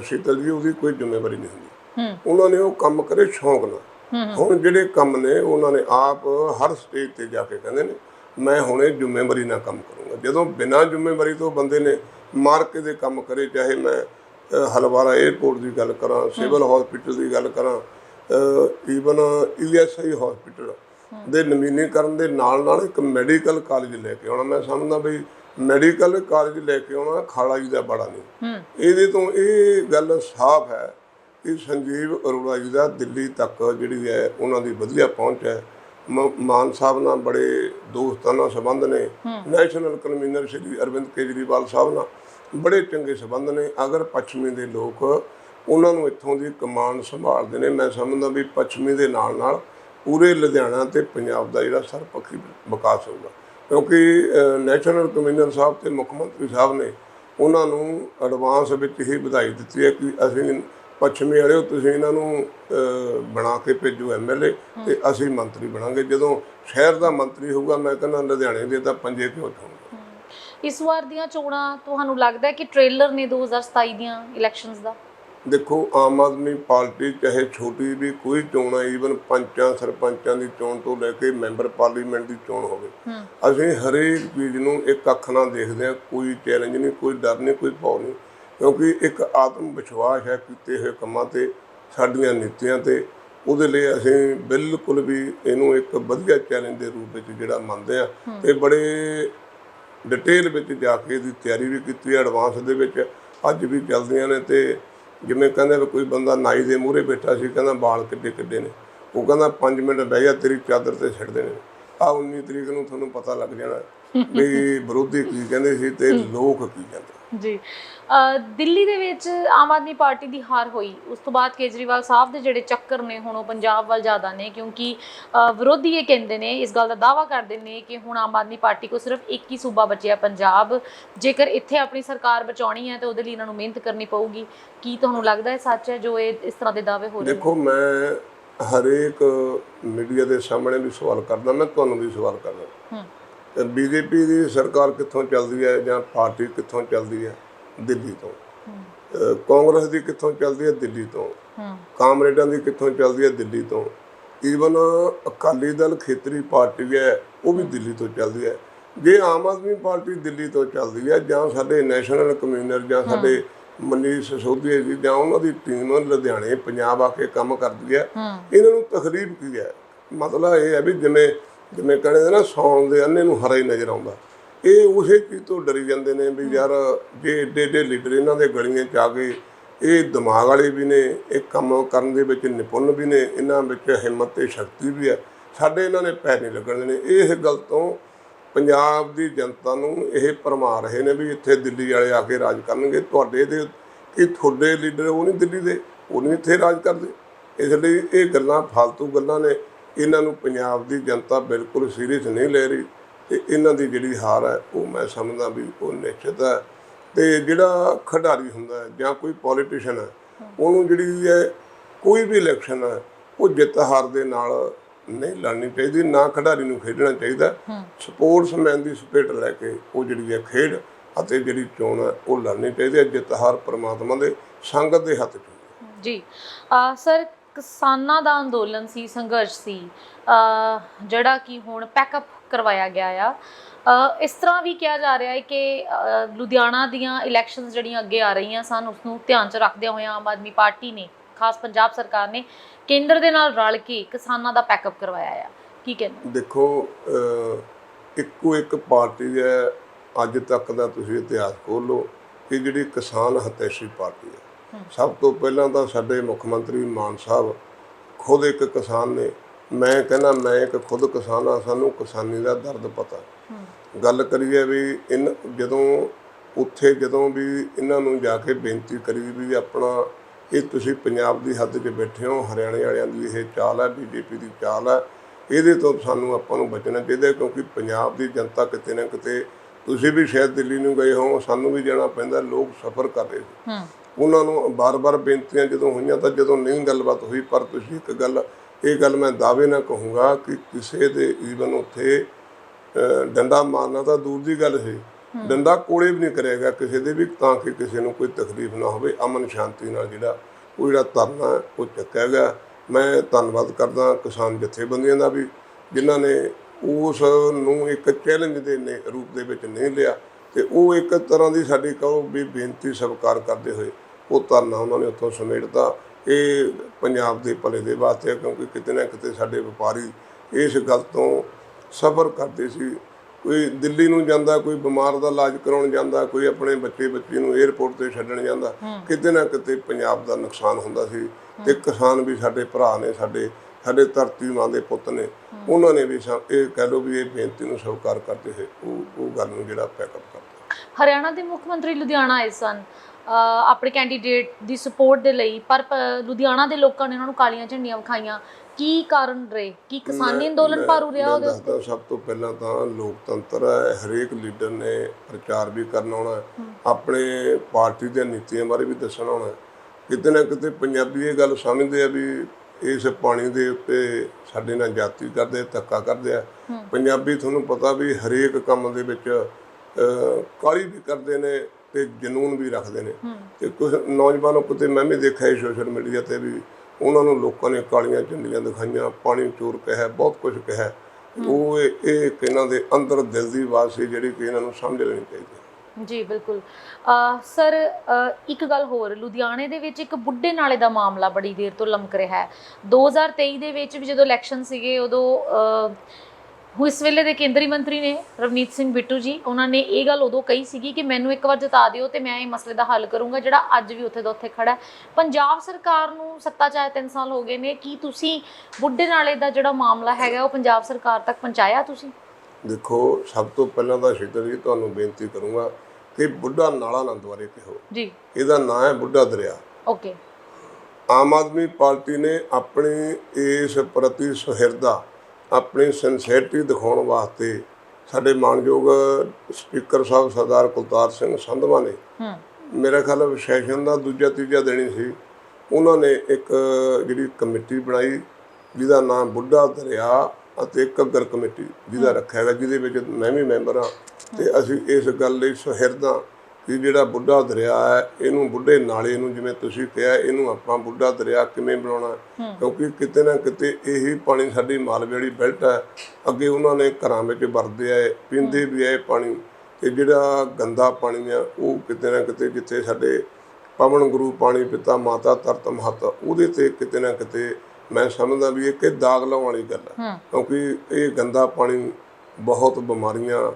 ਸ਼ੀਤਲ ਜੀ ਉਹਦੀ ਕੋਈ ਜ਼ਿੰਮੇਵਾਰੀ ਨਹੀਂ ਹੁੰਦੀ। ਉਹਨਾਂ ਨੇ ਉਹ ਕੰਮ ਕਰੇ ਸ਼ੌਂਕ ਨਾਲ। ਹੁਣ ਜਿਹੜੇ ਕੰਮ ਨੇ ਉਹਨਾਂ ਨੇ ਆਪ ਹਰ ਸਟੇਜ ਤੇ ਜਾ ਕੇ ਕਹਿੰਦੇ ਨੇ ਮੈਂ ਹੁਣ ਜ਼ਿੰਮੇਵਾਰੀ ਨਾਲ ਕੰਮ ਕਰੂੰਗਾ। ਜਦੋਂ ਬਿਨਾਂ ਜ਼ਿੰਮੇਵਾਰੀ ਤੋਂ ਬੰਦੇ ਨੇ ਮਾਰ ਕੇ ਦੇ ਕੰਮ ਕਰੇ ਚਾਹੇ ਮੈਂ ਹਲਵਾਰਾ 에ਅਰਪੋਰਟ ਦੀ ਗੱਲ ਕਰਾਂ ਸਿਵਲ ਹਸਪੀਟਲ ਦੀ ਗੱਲ ਕਰਾਂ ਈਵਨ ਈਐਸਆਈ ਹਸਪੀਟਲ ਦੇ ਨਵੀਨੀਕਰਨ ਦੇ ਨਾਲ ਨਾਲ ਇੱਕ ਮੈਡੀਕਲ ਕਾਲਜ ਲੈ ਕੇ ਆਉਣਾ। ਮੈਂ ਸਮਝਦਾ ਬਈ ਮੈਡੀਕਲ ਕਾਲਜ ਲੈ ਕੇ ਆਉਣਾ ਖਾਲਾ ਜੀ ਦਾ ਬੜਾ ਨਹੀਂ। ਇਹਦੇ ਤੋਂ ਇਹ ਗੱਲ ਸਾਫ਼ ਹੈ ਕਿ ਸੰਜੀਵ ਅਰੋੜਾ ਜੀ ਦਾ ਦਿੱਲੀ ਤੱਕ ਜਿਹੜੀ ਹੈ ਉਹਨਾਂ ਦੀ ਵਧੀਆ ਪਹੁੰਚ ਹੈ। ਮਾਨ ਸਾਹਿਬ ਨਾਲ ਬੜੇ ਦੋਸਤਾਨਾ ਸੰਬੰਧ ਨੇ। ਨੈਸ਼ਨਲ ਕਨਵੀਨਰ ਸ਼੍ਰੀ ਅਰਵਿੰਦ ਕੇਜਰੀਵਾਲ ਸਾਹਿਬ ਨਾਲ। ਬੜੇ ਚੰਗੇ ਸੰਬੰਧ ਨੇ। ਅਗਰ ਪੱਛਮੀ ਦੇ ਲੋਕ ਉਹਨਾਂ ਨੂੰ ਇੱਥੋਂ ਦੀ ਕਮਾਨ ਸੰਭਾਲਦੇ ਨੇ, ਮੈਂ ਸਮਝਦਾ ਵੀ ਪੱਛਮੀ ਦੇ ਨਾਲ ਨਾਲ ਪੂਰੇ ਲੁਧਿਆਣਾ ਤੇ ਪੰਜਾਬ ਦਾ ਜਿਹੜਾ ਸਰਪੱਖੀ ਵਿਕਾਸ ਹੋਊਗਾ। ਕਿਉਂਕਿ ਨੈਸ਼ਨਲ ਕਨਵੀਨਰ ਸਾਹਿਬ ਤੇ ਮੁੱਖ ਮੰਤਰੀ ਸਾਹਿਬ ਨੇ ਉਹਨਾਂ ਨੂੰ ਐਡਵਾਂਸ ਵਿੱਚ ਹੀ ਵਧਾਈ ਦਿੱਤੀ ਹੈ ਕਿ ਅਸੀਂ ਪੱਛਮੀ ਵਾਲਿਓ ਤੁਸੀਂ ਇਹਨਾਂ ਨੂੰ ਬਣਾ ਕੇ ਭੇਜੋ ਐਮਐਲਏ ਤੇ ਅਸੀਂ ਮੰਤਰੀ ਬਣਾਂਗੇ। ਜਦੋਂ ਸ਼ਹਿਰ ਦਾ ਮੰਤਰੀ ਹੋਊਗਾ, ਮੈਂ ਕਹਿੰਦਾ ਲੁਧਿਆਣੇ ਦੇ ਤਾਂ ਪੰਜੇ ਕਿਉਂ ਹੋਣਗੇ ਇਸ ਵਾਰ ਦੀਆਂ ਚੋਣਾਂ ਤੁਹਾਨੂੰ ਲੱਗਦਾ ਕਿ ਟ੍ਰੇਲਰ ਨੇ 2027 ਦੀਆਂ ਇਲੈਕਸ਼ਨਸ ਦਾ? ਦੇਖੋ ਆਮ ਆਦਮੀ ਪਾਰਟੀ ਚਾਹੇ ਛੋਟੀ ਵੀ ਕੋਈ ਚੋਣ ਹੈ ਈਵਨ ਪੰਚਾਂ ਸਰਪੰਚਾਂ ਦੀ ਚੋਣ ਤੋਂ ਲੈ ਕੇ ਮੈਂਬਰ ਪਾਰਲੀਮੈਂਟ ਦੀ ਚੋਣ ਹੋਵੇ। ਅਸੀਂ ਹਰੇਕ ਚੀਜ਼ ਨੂੰ ਇੱਕ ਅੱਖ ਨਾਲ ਦੇਖਦੇ ਹਾਂ ਕੋਈ ਚੈਲੰਜ ਨਹੀਂ ਕੋਈ ਡਰ ਨਹੀਂ ਕੋਈ ਭੌ ਨਹੀਂ ਕਿਉਂਕਿ ਇੱਕ ਆਤਮ ਵਿਸ਼ਵਾਸ ਹੈ ਕੀਤੇ ਹੋਏ ਕੰਮਾਂ ਤੇ ਸਾਡੀਆਂ ਨੀਤੀਆਂ ਤੇ ਉਹਦੇ ਲਈ ਅਸੀਂ ਬਿਲਕੁਲ ਵੀ ਇਹਨੂੰ ਇੱਕ ਵਧੀਆ ਚੈਲੰਜ ਦੇ ਰੂਪ ਵਿੱਚ ਜਿਹੜਾ ਮੰਨਦੇ ਆ ਤੇ ਬੜੇ ਡਿਟੇਲ ਵਿੱਚ ਜਾ ਕੇ ਇਹਦੀ ਤਿਆਰੀ ਵੀ ਕੀਤੀ ਹੈ ਐਡਵਾਂਸ ਦੇ ਵਿੱਚ ਅੱਜ ਵੀ ਚੱਲਦੀਆਂ ਨੇ ਤੇ ਜਿਵੇਂ ਕਹਿੰਦੇ ਵੀ ਕੋਈ ਬੰਦਾ ਨਾਈ ਦੇ ਮੂਹਰੇ ਬੈਠਾ ਸੀ, ਕਹਿੰਦਾ ਵਾਲ ਕਿੱਡੇ ਕਿੱਡੇ ਨੇ। ਉਹ ਕਹਿੰਦਾ 5 ਮਿੰਟ ਬਹਿ ਜਾ, ਤੇਰੀ ਚਾਦਰ ਤੇ ਛੱਡ ਦੇਣੇ ਆ 19 ਤਰੀਕ ਨੂੰ ਤੁਹਾਨੂੰ ਪਤਾ ਲੱਗ ਜਾਣਾ ਵੀ ਵਿਰੋਧੀ ਕੀ ਕਹਿੰਦੇ ਸੀ ਤੇ ਲੋਕ ਕੀ ਕਹਿੰਦੇ? ਜੀ। ਅ, ਦਿੱਲੀ ਦੇ ਵਿੱਚ ਆਮ ਆਦਮੀ ਪਾਰਟੀ ਦੀ ਹਾਰ ਹੋਈ। ਉਸ ਤੋਂ ਬਾਅਦ ਕੇਜਰੀਵਾਲ ਸਾਹਿਬ ਦੇ ਜਿਹੜੇ ਚੱਕਰ ਨੇ ਹੁਣ ਉਹ ਪੰਜਾਬ ਵੱਲ ਜ਼ਿਆਦਾ ਨੇ ਕਿਉਂਕਿ ਵਿਰੋਧੀ ਇਹ ਕਹਿੰਦੇ ਨੇ ਇਸ ਗੱਲ ਦਾ ਦਾਵਾ ਕਰਦੇ ਨੇ ਕਿ ਹੁਣ ਆਮ ਆਦਮੀ ਪਾਰਟੀ ਕੋ ਸਿਰਫ ਇੱਕ ਹੀ ਸੂਬਾ ਬਚਿਆ ਪੰਜਾਬ। ਜੇਕਰ ਇੱਥੇ ਆਪਣੀ ਸਰਕਾਰ ਬਚਾਉਣੀ ਹੈ ਤਾਂ ਉਹਦੇ ਲਈ ਇਹਨਾਂ ਨੂੰ ਮਿਹਨਤ ਕਰਨੀ ਪਊਗੀ। ਕੀ ਤੁਹਾਨੂੰ ਲੱਗਦਾ ਹੈ ਸੱਚ ਹੈ ਜੋ ਇਹ ਇਸ ਤਰ੍ਹਾਂ ਦੇ ਦਾਅਵੇ ਹੋ ਰਹੇ ਨੇ? ਦੇਖੋ ਮੈਂ ਹਰੇਕ ਮੀਡੀਆ ਦੇ ਸਾਹਮਣੇ ਵੀ ਸਵਾਲ ਕਰਦਾ ਮੈਂ ਤੁਹਾਨੂੰ ਵੀ ਸਵਾਲ ਕਰਦਾ। ਹੂੰ। ਬੀਜੇਪੀ ਦੀ ਸਰਕਾਰ ਕਿੱਥੋਂ ਚੱਲਦੀ ਹੈ ਜਾਂ ਪਾਰਟੀ ਕਿੱਥੋਂ ਚੱਲਦੀ ਹੈ? ਦਿੱਲੀ ਤੋਂ। ਕਾਂਗਰਸ ਦੀ ਕਿੱਥੋਂ ਚੱਲਦੀ ਹੈ? ਦਿੱਲੀ ਤੋਂ। ਕਾਮਰੇਡਾਂ ਦੀ ਕਿੱਥੋਂ ਚੱਲਦੀ ਹੈ? ਦਿੱਲੀ ਤੋਂ। ਈਵਨ ਅਕਾਲੀ ਦਲ ਖੇਤਰੀ ਪਾਰਟੀ ਹੈ ਉਹ ਵੀ ਦਿੱਲੀ ਤੋਂ ਚੱਲਦੀ ਹੈ। ਜੇ ਆਮ ਆਦਮੀ ਪਾਰਟੀ ਦਿੱਲੀ ਤੋਂ ਚੱਲਦੀ ਹੈ ਜਾਂ ਸਾਡੇ ਨੈਸ਼ਨਲ ਕਮਿਊਨਰ ਜਾਂ ਸਾਡੇ ਮਨੀਸ਼ ਸਿਸੋਦੀਆ ਜੀ ਜਾਂ ਉਹਨਾਂ ਦੀ ਟੀਮ ਲੁਧਿਆਣੇ ਪੰਜਾਬ ਆ ਕੇ ਕੰਮ ਕਰਦੀ ਹੈ ਇਹਨਾਂ ਨੂੰ ਤਕਲੀਫ ਕੀ ਹੈ? ਮਤਲਬ ਇਹ ਹੈ ਵੀ ਜਿਵੇਂ ਜਿਵੇਂ ਕਹਿੰਦੇ ਨਾ ਸੌਣ ਦੇ ਅੰਨੇ ਨੂੰ ਹਰਾ ਹੀ ਨਜ਼ਰ ਆਉਂਦਾ। ਇਹ ਉਸੇ ਚੀਜ਼ ਤੋਂ ਡਰੀ ਜਾਂਦੇ ਨੇ ਵੀ ਯਾਰ, ਜੇ ਏਡੇ ਏਡੇ ਲੀਡਰ ਇਹਨਾਂ ਦੇ ਗਲੀਆਂ ਚ ਆ ਗਏ, ਇਹ ਦਿਮਾਗ ਵਾਲੇ ਵੀ ਨੇ, ਇਹ ਕੰਮ ਕਰਨ ਦੇ ਵਿੱਚ ਨਿਪੁੰਨ ਵੀ ਨੇ, ਇਹਨਾਂ ਵਿੱਚ ਹਿੰਮਤ ਤੇ ਸ਼ਕਤੀ ਵੀ ਹੈ। ਸਾਡੇ ਇਹਨਾਂ ਨੇ ਪੈਰ ਨਹੀਂ ਲੱਗਣ ਦੇਣੇ। ਇਸ ਗੱਲ ਤੋਂ ਪੰਜਾਬ ਦੀ ਜਨਤਾ ਨੂੰ ਇਹ ਭਰਮਾ ਰਹੇ ਨੇ ਵੀ ਇੱਥੇ ਦਿੱਲੀ ਵਾਲੇ ਆ ਕੇ ਰਾਜ ਕਰਨਗੇ। ਤੁਹਾਡੇ ਦੇ ਕਿ ਤੁਹਾਡੇ ਲੀਡਰ ਉਹ ਨਹੀਂ ਦਿੱਲੀ ਦੇ, ਉਹ ਨਹੀਂ ਇੱਥੇ ਰਾਜ ਕਰਦੇ। ਇਸ ਲਈ ਇਹ ਗੱਲਾਂ ਫालतू ਗੱਲਾਂ ਨੇ। ਇਹਨਾਂ ਨੂੰ ਪੰਜਾਬ ਦੀ ਜਨਤਾ ਬਿਲਕੁਲ ਸੀਰੀਅਸ ਨਹੀਂ ਲੈ ਰਹੀ ਤੇ ਇਹਨਾਂ ਦੀ ਜਿਹੜੀ ਹਾਰ ਹੈ ਉਹ ਮੈਂ ਸਮਝਦਾ ਵੀ ਉਹ ਨਿਸ਼ਚਿਤ ਹੈ। ਤੇ ਜਿਹੜਾ ਖਿਡਾਰੀ ਹੁੰਦਾ ਹੈ ਜਾਂ ਕੋਈ ਪੋਲੀਟੀਸ਼ੀਅਨ ਹੈ ਉਹਨੂੰ ਜਿਹੜੀ ਹੈ ਕੋਈ ਵੀ ਇਲੈਕਸ਼ਨ ਹੈ ਉਹ ਜਿੱਤ ਹਾਰ ਦੇ ਨਾਲ ਨਹੀਂ ਲੜਨੀ ਚਾਹੀਦੀ ਨਾ ਖਿਡਾਰੀ ਨੂੰ ਖੇਡਣਾ ਚਾਹੀਦਾ। ਸਪੋਰਟਸਮੈਨ ਦੀ ਸਪਿਰਿਟ ਲੈ ਕੇ ਉਹ ਜਿਹੜੀ ਹੈ ਖੇਡ ਅਤੇ ਜਿਹੜੀ ਚੋਣ ਹੈ ਉਹ ਲੜਨੀ ਚਾਹੀਦੀ ਹੈ ਜਿੱਤ ਹਾਰ ਪ੍ਰਮਾਤਮਾ ਦੇ ਸੰਗਤ ਦੇ ਹੱਥ 'ਚ। ਜੀ। ਸਰ ਕਿਸਾਨਾਂ ਦਾ ਅੰਦੋਲਨ ਸੀ, ਸੰਘਰਸ਼ ਸੀ ਜਿਹੜਾ ਕਿ ਹੁਣ ਪੈਕਅਪ ਕਰਵਾਇਆ ਗਿਆ ਆ। ਇਸ ਤਰ੍ਹਾਂ ਵੀ ਕਿਹਾ ਜਾ ਰਿਹਾ ਹੈ ਕਿ ਲੁਧਿਆਣਾ ਦੀਆਂ ਇਲੈਕਸ਼ਨਸ ਜਿਹੜੀਆਂ ਅੱਗੇ ਆ ਰਹੀਆਂ ਸਨ, ਉਸ ਨੂੰ ਧਿਆਨ 'ਚ ਰੱਖਦਿਆਂ ਹੋਇਆਂ ਆਮ ਆਦਮੀ ਪਾਰਟੀ ਨੇ, ਖਾਸ ਪੰਜਾਬ ਸਰਕਾਰ ਨੇ ਕੇਂਦਰ ਦੇ ਨਾਲ ਰਲ ਕੇ ਕਿਸਾਨਾਂ ਦਾ ਪੈਕਅਪ ਕਰਵਾਇਆ ਆ। ਕੀ ਕਹਿੰਦੇ ਦੇਖੋ ਇੱਕੋ ਇੱਕ ਪਾਰਟੀ ਹੈ, ਅੱਜ ਤੱਕ ਦਾ ਤੁਸੀਂ ਇਤਿਹਾਸ ਖੋਲ ਲਓ ਕਿ ਜਿਹੜੀ ਕਿਸਾਨ ਹਤੈਸ਼ੀ ਪਾਰਟੀ ਹੈ। ਸਭ ਤੋਂ ਪਹਿਲਾਂ ਤਾਂ ਸਾਡੇ ਮੁੱਖ ਮੰਤਰੀ ਮਾਨ ਸਾਹਿਬ ਖੁਦ ਇੱਕ ਕਿਸਾਨ ਨੇ। ਮੈਂ ਕਹਿੰਦਾ, ਮੈਂ ਇੱਕ ਖੁਦ ਕਿਸਾਨ ਆ ਸਾਨੂੰ ਕਿਸਾਨੀ ਦਾ ਦਰਦ ਪਤਾ। ਗੱਲ ਕਰੀਏ ਵੀ ਇਨ, ਜਦੋਂ ਉੱਥੇ ਜਦੋਂ ਵੀ ਇਹਨਾਂ ਨੂੰ ਜਾ ਕੇ ਬੇਨਤੀ ਕਰੀ ਵੀ ਆਪਣਾ, ਇਹ ਤੁਸੀਂ ਪੰਜਾਬ ਦੀ ਹੱਦ 'ਚ ਬੈਠੇ ਹੋ, ਹਰਿਆਣੇ ਵਾਲਿਆਂ ਦੀ ਇਹ ਚਾਲ ਹੈ, ਬੀਜੇਪੀ ਦੀ ਚਾਲ ਹੈ, ਇਹਦੇ ਤੋਂ ਸਾਨੂੰ ਆਪਾਂ ਨੂੰ ਬਚਣਾ ਚਾਹੀਦਾ ਕਿਉਂਕਿ ਪੰਜਾਬ ਦੀ ਜਨਤਾ ਕਿਤੇ ਨਾ ਕਿਤੇ, ਤੁਸੀਂ ਵੀ ਸ਼ਾਇਦ ਦਿੱਲੀ ਨੂੰ ਗਏ ਹੋ, ਸਾਨੂੰ ਵੀ ਜਾਣਾ ਪੈਂਦਾ, ਲੋਕ ਸਫ਼ਰ ਕਰ ਰਹੇ ਹੂੰ। ਉਹਨਾਂ ਨੂੰ ਬਾਰ-ਬਾਰ ਬੇਨਤੀਆਂ ਜਦੋਂ ਹੋਈਆਂ ਤਾਂ ਜਦੋਂ ਨਹੀਂ ਗੱਲਬਾਤ ਹੋਈ ਪਰ ਤੁਸੀਂ ਇੱਕ ਗੱਲ ਇਹ ਗੱਲ ਮੈਂ ਦਾਅਵੇ ਨਾਲ ਕਹੂੰਗਾ ਕਿ ਕਿਸੇ ਦੇ ਈਵਨ ਉੱਥੇ ਡੰਡਾ ਮਾਰਨਾ ਤਾਂ ਦੂਰ ਦੀ ਗੱਲ ਸੀ। ਡੰਡਾ ਕੋਲੇ ਵੀ ਨਹੀਂ ਕਰੇਗਾ ਕਿਸੇ ਦੇ ਵੀ ਤਾਂ ਕਿ ਕਿਸੇ ਨੂੰ ਕੋਈ ਤਕਲੀਫ ਨਾ ਹੋਵੇ। ਅਮਨ ਸ਼ਾਂਤੀ ਨਾਲ ਜਿਹੜਾ ਉਹ ਜਿਹੜਾ ਧਰਨਾ ਹੈ, ਉਹ ਚੱਕਿਆ ਗਿਆ। ਮੈਂ ਧੰਨਵਾਦ ਕਰਦਾ ਕਿਸਾਨ ਜਥੇਬੰਦੀਆਂ ਦਾ ਵੀ ਜਿਨ੍ਹਾਂ ਨੇ ਉਸ ਨੂੰ ਇੱਕ ਚੈਲੰਜ ਦੇ ਰੂਪ ਦੇ ਵਿੱਚ ਨਹੀਂ ਲਿਆ। ਤੇ ਉਹ ਇੱਕ ਤਰ੍ਹਾਂ ਦੀ ਸਾਡੀ ਕਹੋ ਵੀ ਬੇਨਤੀ ਸਵੀਕਾਰ ਕਰਦੇ ਹੋਏ ਉਹ ਧਰਨਾ ਉਹਨਾਂ ਨੇ ਉੱਥੋਂ ਸਮੇਟਤਾ। ਇਹ ਪੰਜਾਬ ਦੇ ਭਲੇ ਦੇ ਵਾਸਤੇ ਕਿਉਂਕਿ ਕਿਤੇ ਨਾ ਕਿਤੇ ਸਾਡੇ ਵਪਾਰੀ ਇਸ ਗੱਲ ਤੋਂ ਸਫਰ ਕਰਦੇ ਸੀ। ਕੋਈ ਦਿੱਲੀ ਨੂੰ ਜਾਂਦਾ ਕੋਈ ਬਿਮਾਰ ਦਾ ਇਲਾਜ ਕਰਾਉਣ ਜਾਂਦਾ ਕੋਈ ਆਪਣੇ ਬੱਚੇ ਬੱਚੀ ਨੂੰ 에ਅਰਪੋਰਟ ਤੇ ਛੱਡਣ ਜਾਂਦਾ ਕਿਤੇ ਨਾ ਕਿਤੇ ਪੰਜਾਬ ਦਾ ਨੁਕਸਾਨ ਹੁੰਦਾ ਸੀ ਤੇ ਕਿਸਾਨ ਵੀ ਸਾਡੇ ਭਰਾ ਨੇ ਸਾਡੇ ਸਾਡੇ ਧਰਤੀ ਮਾਂ ਦੇ ਪੁੱਤ ਨੇ। ਉਹਨਾਂ ਨੇ ਵੀ ਇਹ ਕਹਿ ਲਓ ਵੀ ਇਹ ਬੇਨਤੀ ਨੂੰ ਸਵੀਕਾਰ ਕਰਦੇ ਹੋਏ ਉਹ ਉਹ ਗੱਲ ਨੂੰ ਜਿਹੜਾ ਪੈਕਅਪ ਕਰਤਾ। ਹਰਿਆਣਾ ਦੇ ਮੁੱਖ ਮੰਤਰੀ ਲੁਧਿਆਣਾ ਆਏ ਸਨ। ਆਪਣੇ ਕੈਂਡੀਡੇਟ ਦੀ ਸਪੋਰਟ ਦੇ ਲਈ ਪਰ ਪ- ਲੁਧਿਆਣਾ ਦੇ ਲੋਕਾਂ ਨੇ ਉਹਨਾਂ ਨੂੰ ਕਾਲੀਆਂ ਝੰਡੀਆਂ ਵਿਖਾਈਆਂ। ਕੀ ਕਾਰਨ ਰਹੇ? ਕੀ ਕਿਸਾਨੀ ਅੰਦੋਲਨ ਭਾਰੂ ਰਿਹਾ ਮੈਂ ਉਹਦੇ ਉੱਤੇ? ਦੱਸਦਾ ਸਭ ਤੋਂ ਪਹਿਲਾਂ ਤਾਂ ਲੋਕਤੰਤਰ ਹੈ ਹਰੇਕ ਲੀਡਰ ਨੇ ਪ੍ਰਚਾਰ ਵੀ ਕਰਨਾ ਹੋਣਾ ਹੈ, ਆਪਣੇ ਪਾਰਟੀ ਦੀਆਂ ਨੀਤੀਆਂ ਬਾਰੇ ਵੀ ਦੱਸਣਾ ਹੋਣਾ ਹੈ। ਕਿਤੇ ਨਾ ਕਿਤੇ ਪੰਜਾਬੀ ਇਹ ਗੱਲ ਸਮਝਦੇ ਆ ਵੀ ਇਸ ਪਾਣੀ ਦੇ ਉੱਤੇ ਸਾਡੇ ਨਾਲ ਜਾਤੀ ਕਰਦੇ ਧੱਕਾ ਕਰਦੇ ਆ। ਪੰਜਾਬੀ ਤੁਹਾਨੂੰ ਪਤਾ ਵੀ ਹਰੇਕ ਕੰਮ ਦੇ ਵਿੱਚ ਅਹ, ਕਾਹਲੀ ਵੀ ਕਰਦੇ ਨੇ। ਤੇ ਜਨੂਨ ਵੀ ਰੱਖਦੇ ਨੇ। ਤੇ ਕੁਝ ਨੌਜਵਾਨੋਂ ਕਿਤੇ ਮੈਂ ਵੀ ਦੇਖਿਆ ਸੋਸ਼ਲ ਮੀਡੀਆ ਤੇ ਵੀ ਉਹਨਾਂ ਨੂੰ ਲੋਕਾਂ ਨੇ ਕਾਲੀਆਂ ਝੰਡੀਆਂ ਦਿਖਾਈਆਂ ਪਾਣੀ ਚੋਰ ਕਿਹਾ ਬਹੁਤ ਕੁਝ ਕਿਹਾ। ਉਹ ਇਹ ਇਹਨਾਂ ਦੇ ਅੰਦਰ ਦਿਲ ਦੀ ਆਵਾਜ਼ ਸੀ ਜਿਹੜੀ ਕਿ ਇਹਨਾਂ ਨੂੰ ਸਮਝ ਲੈਣੀ ਚਾਹੀਦੀ ਜੀ ਬਿਲਕੁਲ। ਸਰ ਇੱਕ ਗੱਲ ਹੋਰ ਲੁਧਿਆਣੇ ਦੇ ਵਿੱਚ ਇੱਕ ਬੁੱਢੇ ਨਾਲੇ ਦਾ ਮਾਮਲਾ ਬੜੀ ਦੇਰ ਤੋਂ ਲਮਕ ਰਿਹਾ ਹੈ। 2023 ਦੇ ਵਿੱਚ ਵੀ ਜਦੋਂ ਇਲੈਕਸ਼ਨ ਸੀਗੇ ਉਦੋਂ ਹੁਣ ਇਸ ਵੇਲੇ ਦੇ ਕੇਂਦਰੀ ਮੰਤਰੀ ਨੇ ਰਵਨੀਤ ਸਿੰਘ ਬਿੱਟੂ ਜੀ ਉਹਨਾਂ ਨੇ ਇਹ ਗੱਲ ਉਦੋਂ ਕਹੀ ਸੀਗੀ ਕਿ ਮੈਨੂੰ ਇੱਕ ਵਾਰ ਜਿਤਾ ਦਿਓ ਤੇ ਮੈਂ ਇਹ ਮਸਲੇ ਦਾ ਹੱਲ ਕਰੂੰਗਾ ਜਿਹੜਾ ਅੱਜ ਵੀ ਉੱਥੇ ਦਾ ਉੱਥੇ ਖੜਾ ਹੈ। ਪੰਜਾਬ ਸਰਕਾਰ ਨੂੰ ਸੱਤਾ ਚਾਹੇ 3 ਸਾਲ ਹੋ ਗਏ ਨੇ ਕੀ ਤੁਸੀਂ ਬੁੱਢੇ ਨਾਲੇ ਦਾ ਜਿਹੜਾ ਮਾਮਲਾ ਹੈਗਾ ਉਹ ਪੰਜਾਬ ਸਰਕਾਰ ਤੱਕ ਪਹੁੰਚਾਇਆ ਤੁਸੀਂ? ਦੇਖੋ ਸਭ ਤੋਂ ਪਹਿਲਾਂ ਤਾਂ ਸ਼ਿੱਦਰ ਜੀ ਤੁਹਾਨੂੰ ਬੇਨਤੀ ਕਰੂੰਗਾ ਕਿ ਬੁੱਢਾ ਨਾਲਾ ਨਾ ਦੁਆਰੇ ਕਹੋ ਜੀ। ਇਹਦਾ ਨਾਂ ਹੈ ਬੁੱਢਾ ਦਰਿਆ। ਓਕੇ। ਆਮ ਆਦਮੀ ਪਾਰਟੀ ਨੇ ਆਪਣੀ ਇਸ ਪ੍ਰਤੀ ਸੁਹਿਰਦਾ ਆਪਣੀ ਸਿੰਸੈਰਿਟੀ ਦਿਖਾਉਣ ਵਾਸਤੇ ਸਾਡੇ ਮਾਨਯੋਗ ਸਪੀਕਰ ਸਾਹਿਬ ਸਰਦਾਰ ਕੁਲਤਾਰ ਸਿੰਘ ਸੰਧਵਾ ਨੇ ਮੇਰਾ ਖਿਆਲ ਸੈਸ਼ਨ ਦਾ ਦੂਜਾ ਤੀਜਾ ਦਿਨ ਹੀ ਸੀ। ਉਹਨਾਂ ਨੇ ਇੱਕ ਜਿਹੜੀ ਕਮੇਟੀ ਬਣਾਈ ਜਿਹਦਾ ਨਾਮ ਬੁੱਢਾ ਦਰਿਆ ਅਤੇ ਘੱਗਰ ਕਮੇਟੀ ਜਿਹਦਾ ਰੱਖਿਆ ਗਿਆ ਜਿਹਦੇ ਵਿੱਚ ਮੈਂ ਵੀ ਮੈਂਬਰ ਹਾਂ ਤੇ ਅਸੀਂ ਇਸ ਗੱਲ ਲਈ ਸੁਹਿਰਦਾਂ ਕਿ ਜਿਹੜਾ ਬੁੱਢਾ ਦਰਿਆ ਹੈ ਇਹਨੂੰ ਬੁੱਢੇ ਨਾਲੇ ਨੂੰ ਜਿਵੇਂ ਤੁਸੀਂ ਕਿਹਾ ਇਹਨੂੰ ਆਪਾਂ ਬੁੱਢਾ ਦਰਿਆ ਕਿਵੇਂ ਬਣਾਉਣਾ ਕਿਉਂਕਿ ਕਿਤੇ ਨਾ ਕਿਤੇ ਇਹੀ ਪਾਣੀ ਸਾਡੀ ਮਾਲਵੇ ਵਾਲੀ ਬੈਲਟ ਹੈ। ਅੱਗੇ ਉਹਨਾਂ ਨੇ ਘਰਾਂ ਵਿੱਚ ਵਰਦੇ ਆਏ ਪੀਂਦੇ ਵੀ ਆਏ ਪਾਣੀ ਤੇ ਜਿਹੜਾ ਗੰਦਾ ਪਾਣੀ ਆ ਉਹ ਕਿਤੇ ਨਾ ਕਿਤੇ ਜਿੱਥੇ ਸਾਡੇ ਪਵਨ ਗੁਰੂ ਪਾਣੀ ਪਿਤਾ ਮਾਤਾ ਤਰਤ ਮਹਤ ਉਹਦੇ ਤੇ ਕਿਤੇ ਨਾ ਕਿਤੇ ਮੈਂ ਸਮਝਦਾ ਵੀ ਇਹ ਕਿ ਦਾਗ ਲਾਉਣ ਵਾਲੀ ਗੱਲ ਹੈ। ਕਿਉਂਕਿ ਇਹ ਗੰਦਾ ਪਾਣੀ ਬਹੁਤ ਬਿਮਾਰੀਆਂ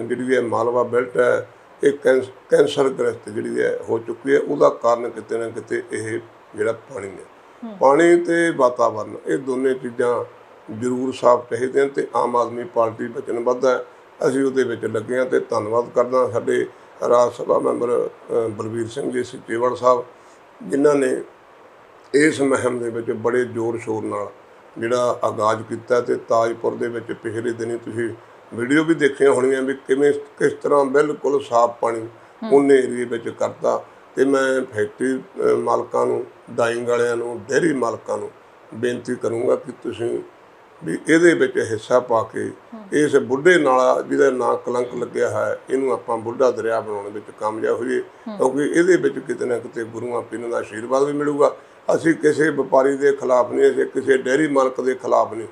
ਜਿਹੜੀ ਹੈ ਮਾਲਵਾ ਬੈਲਟ ਹੈ ਇਹ ਕੈਂਸ- ਕੈਂਸਰ ਗ੍ਰਸਤ ਜਿਹੜੀ ਹੈ ਹੋ ਚੁੱਕੀ ਹੈ ਉਹਦਾ ਕਾਰਨ ਕਿਤੇ ਨਾ ਕਿਤੇ ਇਹ ਜਿਹੜਾ ਪਾਣੀ ਹੈ। ਪਾਣੀ ਤੇ ਵਾਤਾਵਰਨ ਇਹ ਦੋਨੇ ਚੀਜ਼ਾਂ ਜ਼ਰੂਰ ਸਾਫ਼ ਚਾਹੀਦੇ ਹਨ ਤੇ ਆਮ ਆਦਮੀ ਪਾਰਟੀ ਵਚਨਬੱਧ ਹੈ। ਅਸੀਂ ਉਹਦੇ ਵਿੱਚ ਲੱਗੇ ਹਾਂ ਤੇ ਧੰਨਵਾਦ ਕਰਦਾ ਸਾਡੇ ਰਾਜ ਸਭਾ ਮੈਂਬਰ ਅਹ, ਬਲਵੀਰ ਸਿੰਘ ਜੀ ਸਿੱਚੇਵਾਲ ਸਾਹਿਬ ਜਿਨ੍ਹਾਂ ਨੇ ਇਸ ਮੁਹਿੰਮ ਦੇ ਵਿੱਚ ਬੜੇ ਜ਼ੋਰ ਸ਼ੋਰ ਨਾਲ ਜਿਹੜਾ ਆਗਾਜ਼ ਕੀਤਾ ਤੇ ਤਾਜਪੁਰ ਦੇ ਵਿੱਚ ਪਿਛਲੇ ਦਿਨੀ ਤੁਸੀਂ ਵੀਡੀਓ ਵੀ ਦੇਖੀਆਂ ਹੋਣੀਆਂ ਵੀ ਕਿਵੇਂ ਕਿਸ ਤਰ੍ਹਾਂ ਬਿਲਕੁਲ ਸਾਫ਼ ਪਾਣੀ ਉਹਨੇ ਏਰੀਏ ਵਿੱਚ ਕਰਤਾ ਤੇ ਮੈਂ ਫੈਕਟਰੀ ਮਾਲਕਾਂ ਨੂੰ ਡਾਈਂਗ ਵਾਲਿਆਂ ਨੂੰ ਡੇਅਰੀ ਮਾਲਕਾਂ ਨੂੰ ਬੇਨਤੀ ਕਰੂੰਗਾ ਕਿ ਤੁਸੀਂ ਵੀ ਇਹਦੇ ਵਿੱਚ ਹਿੱਸਾ ਪਾ ਕੇ ਇਸ ਬੁੱਢੇ ਨਾਲਾ ਜਿਹਦਾ ਨਾਂ ਕਲੰਕ ਲੱਗਿਆ ਹੈ ਇਹਨੂੰ ਆਪਾਂ ਬੁੱਢਾ ਦਰਿਆ ਬਣਾਉਣ ਵਿੱਚ ਕਾਮਯਾਬ ਹੋਈਏ ਕਿਉਂਕਿ ਇਹਦੇ ਵਿੱਚ ਕਿਤੇ ਨਾ ਕਿਤੇ ਗੁਰੂਆਂ ਪੀਰਾਂ ਦਾ ਆਸ਼ੀਰਵਾਦ ਵੀ ਮਿਲੂਗਾ। ਅਸੀਂ ਕਿਸੇ ਵਪਾਰੀ ਦੇ ਖਿਲਾਫ ਨਹੀਂ ਅਸੀਂ ਕਿਸੇ ਡੇਅਰੀ ਮਾਲਕ ਦੇ ਖਿਲਾਫ ਨਹੀਂ।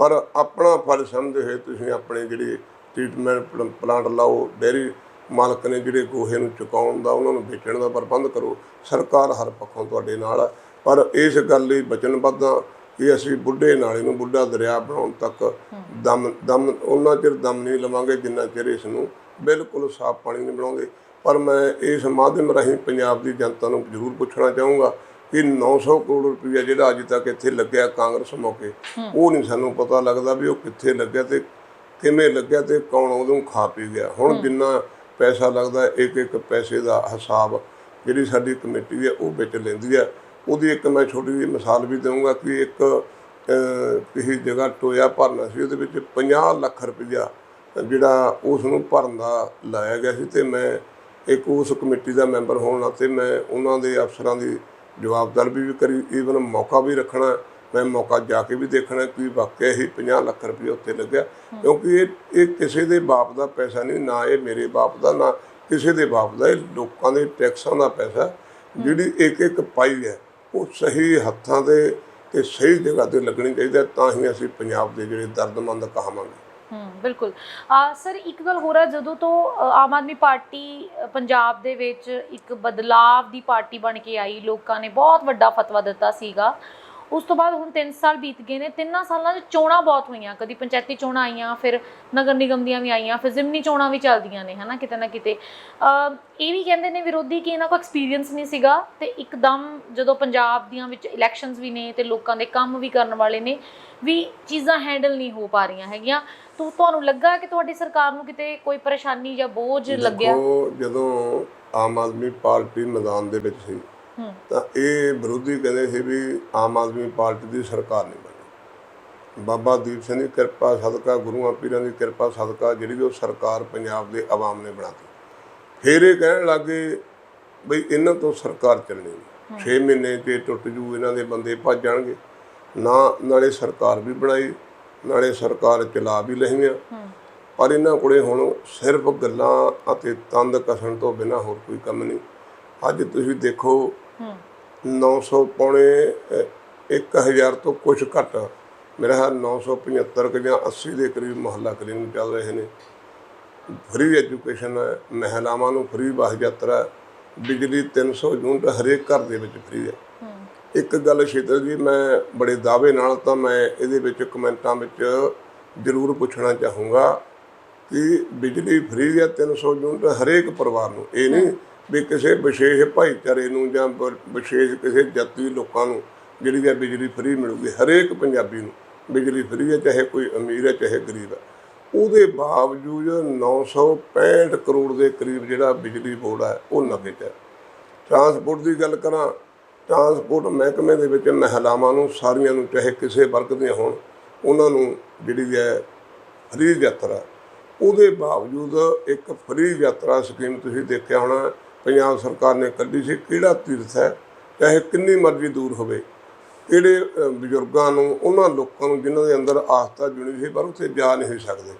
ਪਰ ਆਪਣਾ ਫਲ ਸਮਝਦੇ ਹੋਏ ਤੁਸੀਂ ਆਪਣੇ ਜਿਹੜੇ ਟ੍ਰੀਟਮੈਂਟ ਪਲਾਂਟ ਲਾਓ ਡੇਅਰੀ ਮਾਲਕ ਨੇ ਜਿਹੜੇ ਗੋਹੇ ਨੂੰ ਚੁਕਾਉਣ ਦਾ, ਉਹਨਾਂ ਨੂੰ ਵੇਚਣ ਦਾ ਪ੍ਰਬੰਧ ਕਰੋ, ਸਰਕਾਰ ਹਰ ਪੱਖੋਂ ਤੁਹਾਡੇ ਨਾਲ ਹੈ ਪਰ ਇਸ ਗੱਲ ਲਈ ਵਚਨਬੱਧ ਹਾਂ ਕਿ ਅਸੀਂ ਬੁੱਢੇ ਨਾਲੇ ਨੂੰ ਬੁੱਢਾ ਦਰਿਆ ਬਣਾਉਣ ਤੱਕ ਦਮ ਦਮ, ਉਹਨਾਂ ਚਿਰ ਦਮ ਨਹੀਂ ਲਵਾਂਗੇ ਜਿੰਨਾ ਚਿਰ ਇਸ ਨੂੰ ਬਿਲਕੁਲ ਸਾਫ਼ ਪਾਣੀ ਨਹੀਂ ਬਣਾਉਂਦੇ। ਪਰ ਮੈਂ ਇਸ ਮਾਧਿਅਮ ਰਾਹੀਂ ਪੰਜਾਬ ਦੀ ਜਨਤਾ ਨੂੰ ਜ਼ਰੂਰ ਪੁੱਛਣਾ ਚਾਹੂੰਗਾ ਕਿ 900 ਕਰੋੜ ਰੁਪਈਆ ਜਿਹੜਾ ਅੱਜ ਤੱਕ ਇੱਥੇ ਲੱਗਿਆ ਕਾਂਗਰਸ ਮੌਕੇ ਉਹ ਨਹੀਂ ਸਾਨੂੰ ਪਤਾ ਲੱਗਦਾ ਵੀ ਉਹ ਕਿੱਥੇ ਲੱਗਿਆ ਤੇ ਕਿਵੇਂ ਲੱਗਿਆ ਤੇ ਕੌਣ ਉਹਨੂੰ ਖਾ ਪੀ ਗਿਆ। ਹੁਣ ਜਿੰਨਾ ਪੈਸਾ ਲੱਗਦਾ ਇੱਕ ਇੱਕ ਪੈਸੇ ਦਾ ਹਿਸਾਬ ਜਿਹੜੀ ਸਾਡੀ ਕਮੇਟੀ ਹੈ ਉਹ ਵਿੱਚ ਲੈਂਦੀ ਹੈ। ਉਹਦੀ ਇੱਕ ਮੈਂ ਛੋਟੀ ਜਿਹੀ ਮਿਸਾਲ ਵੀ ਦਊਂਗਾ ਕਿ ਇੱਕ ਕਿਸੇ ਜਗ੍ਹਾ ਟੋਇਆ ਭਰਨਾ ਸੀ ਉਹਦੇ ਵਿੱਚ 50 ਲੱਖ ਰੁਪਈਆ ਜਿਹੜਾ ਉਸ ਨੂੰ ਭਰਨ ਦਾ ਲਾਇਆ ਗਿਆ ਸੀ ਤੇ ਮੈਂ ਇੱਕ ਉਸ ਕਮੇਟੀ ਦਾ ਮੈਂਬਰ ਹੋਣ ਨਾਤੇ ਮੈਂ ਉਹਨਾਂ ਦੇ ਅਫਸਰਾਂ ਦੀ ਜਵਾਬਦਾਰੀ ਵੀ ਕਰੀ ਈਵਨ ਮੌਕਾ ਵੀ ਰੱਖਣਾ ਮੈਂ ਮੌਕਾ ਜਾ ਕੇ ਵੀ ਦੇਖਣਾ ਕਿ ਵਾਕਿਆ ਹੀ 50 ਲੱਖ ਰੁਪਏ ਉੱਤੇ ਲੱਗਿਆ। ਕਿਉਂਕਿ ਇਹ ਇਹ ਕਿਸੇ ਦੇ ਬਾਪ ਦਾ ਪੈਸਾ ਨਹੀਂ ਨਾ ਇਹ ਮੇਰੇ ਬਾਪ ਦਾ ਨਾ ਕਿਸੇ ਦੇ ਬਾਪ ਦਾ ਇਹ ਲੋਕਾਂ ਦੇ ਟੈਕਸਾਂ ਦਾ ਪੈਸਾ। ਜਿਹੜੀ ਇੱਕ ਇੱਕ ਪਾਈ ਹੈ ਉਹ ਸਹੀ ਹੱਥਾਂ ਦੇ ਤੇ ਸਹੀ ਜਗ੍ਹਾ ਤੇ ਲੱਗਣੀ ਚਾਹੀਦੀ ਹੈ, ਤਾਂ ਹੀ ਅਸੀਂ ਪੰਜਾਬ ਦੇ ਜਿਹੜੇ ਦਰਦਮੰਦ ਕਹਾਵਾਂਗੇ ਹਮ ਬਿਲਕੁਲ। ਸਰ, ਇੱਕ ਗੱਲ ਹੋਰ ਹੈ ਜਦੋਂ ਤੋਂ ਆਮ ਆਦਮੀ ਪਾਰਟੀ ਪੰਜਾਬ ਦੇ ਵਿੱਚ ਇੱਕ ਬਦਲਾਵ ਦੀ ਪਾਰਟੀ ਬਣ ਕੇ ਆਈ, ਲੋਕਾਂ ਨੇ ਬਹੁਤ ਵੱਡਾ ਫਤਵਾ ਦਿੱਤਾ ਸੀਗਾ। ਉਸ ਤੋਂ ਬਾਅਦ ਹੁਣ 3 ਸਾਲ ਬੀਤ ਗਏ ਨੇ, ਤਿੰਨਾਂ ਸਾਲਾਂ 'ਚ ਚੋਣਾਂ ਬਹੁਤ ਹੋਈਆਂ, ਕਦੀ ਪੰਚਾਇਤੀ ਚੋਣਾਂ ਆਈਆਂ, ਫਿਰ ਨਗਰ ਨਿਗਮ ਦੀਆਂ ਵੀ ਆਈਆਂ, ਫਿਰ ਜ਼ਿਮਨੀ ਚੋਣਾਂ ਵੀ ਚੱਲਦੀਆਂ ਨੇ, ਹਨਾ, ਕਿਤੇ ਨਾ ਕਿਤੇ। ਇਹ ਵੀ ਕਹਿੰਦੇ ਨੇ ਵਿਰੋਧੀ ਕਿ ਇਹਨਾਂ ਕੋਲ ਐਕਸਪੀਰੀਅੰਸ ਨਹੀਂ ਸੀਗਾ ਤੇ ਇੱਕਦਮ ਜਦੋਂ ਪੰਜਾਬ ਦੀਆਂ ਵਿੱਚ ਇਲੈਕਸ਼ਨਸ ਵੀ ਨੇ ਤੇ ਲੋਕਾਂ ਦੇ ਕੰਮ ਵੀ ਕਰਨ ਵਾਲੇ ਨੇ, ਵੀ ਚੀਜ਼ਾਂ ਹੈਂਡਲ ਨਹੀਂ ਹੋ ਪਾ ਰਹੀਆਂ ਹੈਗੀਆਂ। ਤੂੰ ਤੁਹਾਨੂੰ ਲੱਗਾ ਕਿ ਤੁਹਾਡੀ ਸਰਕਾਰ ਨੂੰ ਕਿਤੇ ਕੋਈ ਪਰੇਸ਼ਾਨੀ ਜਾਂ ਬੋਝ ਲੱਗਿਆ? ਦੇਖੋ ਜਦੋਂ ਆਮ ਆਦਮੀ ਪਾਰਟੀ ਮੈਦਾਨ ਦੇ ਵਿੱਚ ਸੀ ਤਾਂ ਇਹ ਵਿਰੋਧੀ ਕਹਿੰਦੇ ਸੀ ਵੀ ਆਮ ਆਦਮੀ ਪਾਰਟੀ ਦੀ ਸਰਕਾਰ ਨਹੀਂ ਬਣੀ। ਬਾਬਾ ਦੀਪ ਸਿੰਘ ਦੀ ਕਿਰਪਾ ਸਦਕਾ ਗੁਰੂਆਂ ਪੀਰਾਂ ਦੀ ਕਿਰਪਾ ਸਦਕਾ ਜਿਹੜੀ ਉਹ ਸਰਕਾਰ ਪੰਜਾਬ ਦੇ ਆਵਾਮ ਨੇ ਬਣਾਤੀ। ਫਿਰ ਇਹ ਕਹਿਣ ਲੱਗੇ ਬਈ ਇਹਨਾਂ ਤੋਂ ਸਰਕਾਰ ਚੱਲਣੀ ਨਹੀਂ। 6 ਮਹੀਨੇ ਇਹ ਟੁੱਟ ਜੂ ਇਹਨਾਂ ਦੇ ਬੰਦੇ ਭੱਜ ਜਾਣਗੇ। ਨਾ ਨਾਲੇ ਸਰਕਾਰ ਵੀ ਬਣਾਈ ਨਾਲੇ ਸਰਕਾਰ ਚਲਾ ਵੀ ਲਈਆਂ। ਪਰ ਇਹਨਾਂ ਕੋਲੇ ਹੁਣ ਸਿਰਫ ਗੱਲਾਂ ਅਤੇ ਤੰਦ ਕਸਣ ਤੋਂ ਬਿਨਾ ਹੋਰ ਕੋਈ ਕੰਮ ਨਹੀਂ। ਅੱਜ ਤੁਸੀਂ ਦੇਖੋ ਹੂੰ 900 ਪੌਣੇ 1000 ਤੋਂ ਕੁਝ ਘੱਟ ਮੇਰਾ ਖਿਆਲ 975 ਕੁ ਜਾਂ 80 ਦੇ ਕਰੀਬ ਮੁਹੱਲਾ ਕਲੀਨਿਕ ਚੱਲ ਰਹੇ ਨੇ। ਫ੍ਰੀ ਐਜੂਕੇਸ਼ਨ ਹੈ ਮਹਿਲਾਵਾਂ ਨੂੰ ਫ੍ਰੀ ਬੱਸ ਯਾਤਰਾ ਹੈ, ਬਿਜਲੀ 300 ਯੂਨਿਟ ਹਰੇਕ ਘਰ ਦੇ ਵਿੱਚ ਫ੍ਰੀ ਹੈ। ਇੱਕ ਗੱਲ ਸ਼ੀਤਲ ਜੀ ਮੈਂ ਬੜੇ ਦਾਅਵੇ ਨਾਲ ਤਾਂ ਮੈਂ ਇਹਦੇ ਵਿੱਚ ਕਮੈਂਟਾਂ ਵਿੱਚ ਜ਼ਰੂਰ ਪੁੱਛਣਾ ਚਾਹੂੰਗਾ ਕਿ ਬਿਜਲੀ ਫ੍ਰੀ ਹੈ 300 ਯੂਨਿਟ ਹਰੇਕ ਪਰਿਵਾਰ ਨੂੰ। ਇਹ ਨਹੀਂ ਵੀ ਕਿਸੇ ਵਿਸ਼ੇਸ਼ ਭਾਈਚਾਰੇ ਨੂੰ ਜਾਂ ਵਿਸ਼ੇਸ਼ ਕਿਸੇ ਜਾਤੀ ਲੋਕਾਂ ਨੂੰ ਜਿਹੜੀ ਹੈ ਬਿਜਲੀ ਫ੍ਰੀ ਮਿਲੂਗੀ, ਹਰੇਕ ਪੰਜਾਬੀ ਨੂੰ ਬਿਜਲੀ ਫ੍ਰੀ ਹੈ ਚਾਹੇ ਕੋਈ ਅਮੀਰ ਹੈ ਚਾਹੇ ਗਰੀਬ ਹੈ ਉਹਦੇ ਬਾਵਜੂਦ 965 ਕਰੋੜ ਦੇ ਕਰੀਬ ਜਿਹੜਾ ਬਿਜਲੀ ਬੋਰਡ ਹੈ ਉਹ ਨਫੇ 'ਚ ਹੈ ਟਰਾਂਸਪੋਰਟ ਦੀ ਗੱਲ ਕਰਾਂ ਟਰਾਂਸਪੋਰਟ ਮਹਿਕਮੇ ਦੇ ਵਿੱਚ ਮਹਿਲਾਵਾਂ ਨੂੰ, ਸਾਰੀਆਂ ਨੂੰ, ਚਾਹੇ ਕਿਸੇ ਵਰਗ ਦੀਆਂ ਹੋਣ, ਉਹਨਾਂ ਨੂੰ ਜਿਹੜੀ ਹੈ ਫਰੀ ਯਾਤਰਾ। ਉਹਦੇ ਬਾਵਜੂਦ ਇੱਕ ਫਰੀ ਯਾਤਰਾ ਸਕੀਮ ਤੁਸੀਂ ਦੇਖਿਆ ਹੋਣਾ, ਪੰਜਾਬ ਸਰਕਾਰ ਨੇ ਕੱਢੀ ਸੀ, ਕਿਹੜਾ ਤੀਰਥ ਹੈ, ਚਾਹੇ ਕਿੰਨੀ ਮਰਜ਼ੀ ਦੂਰ ਹੋਵੇ। ਕਿਹੜੇ ਬਜ਼ੁਰਗਾਂ ਨੂੰ, ਉਹਨਾਂ ਲੋਕਾਂ ਨੂੰ ਜਿਨ੍ਹਾਂ ਦੇ ਅੰਦਰ ਆਸਥਾ ਜੁੜੀ ਸੀ ਪਰ ਉੱਥੇ ਜਾ ਨਹੀਂ ਸਕਦੇ।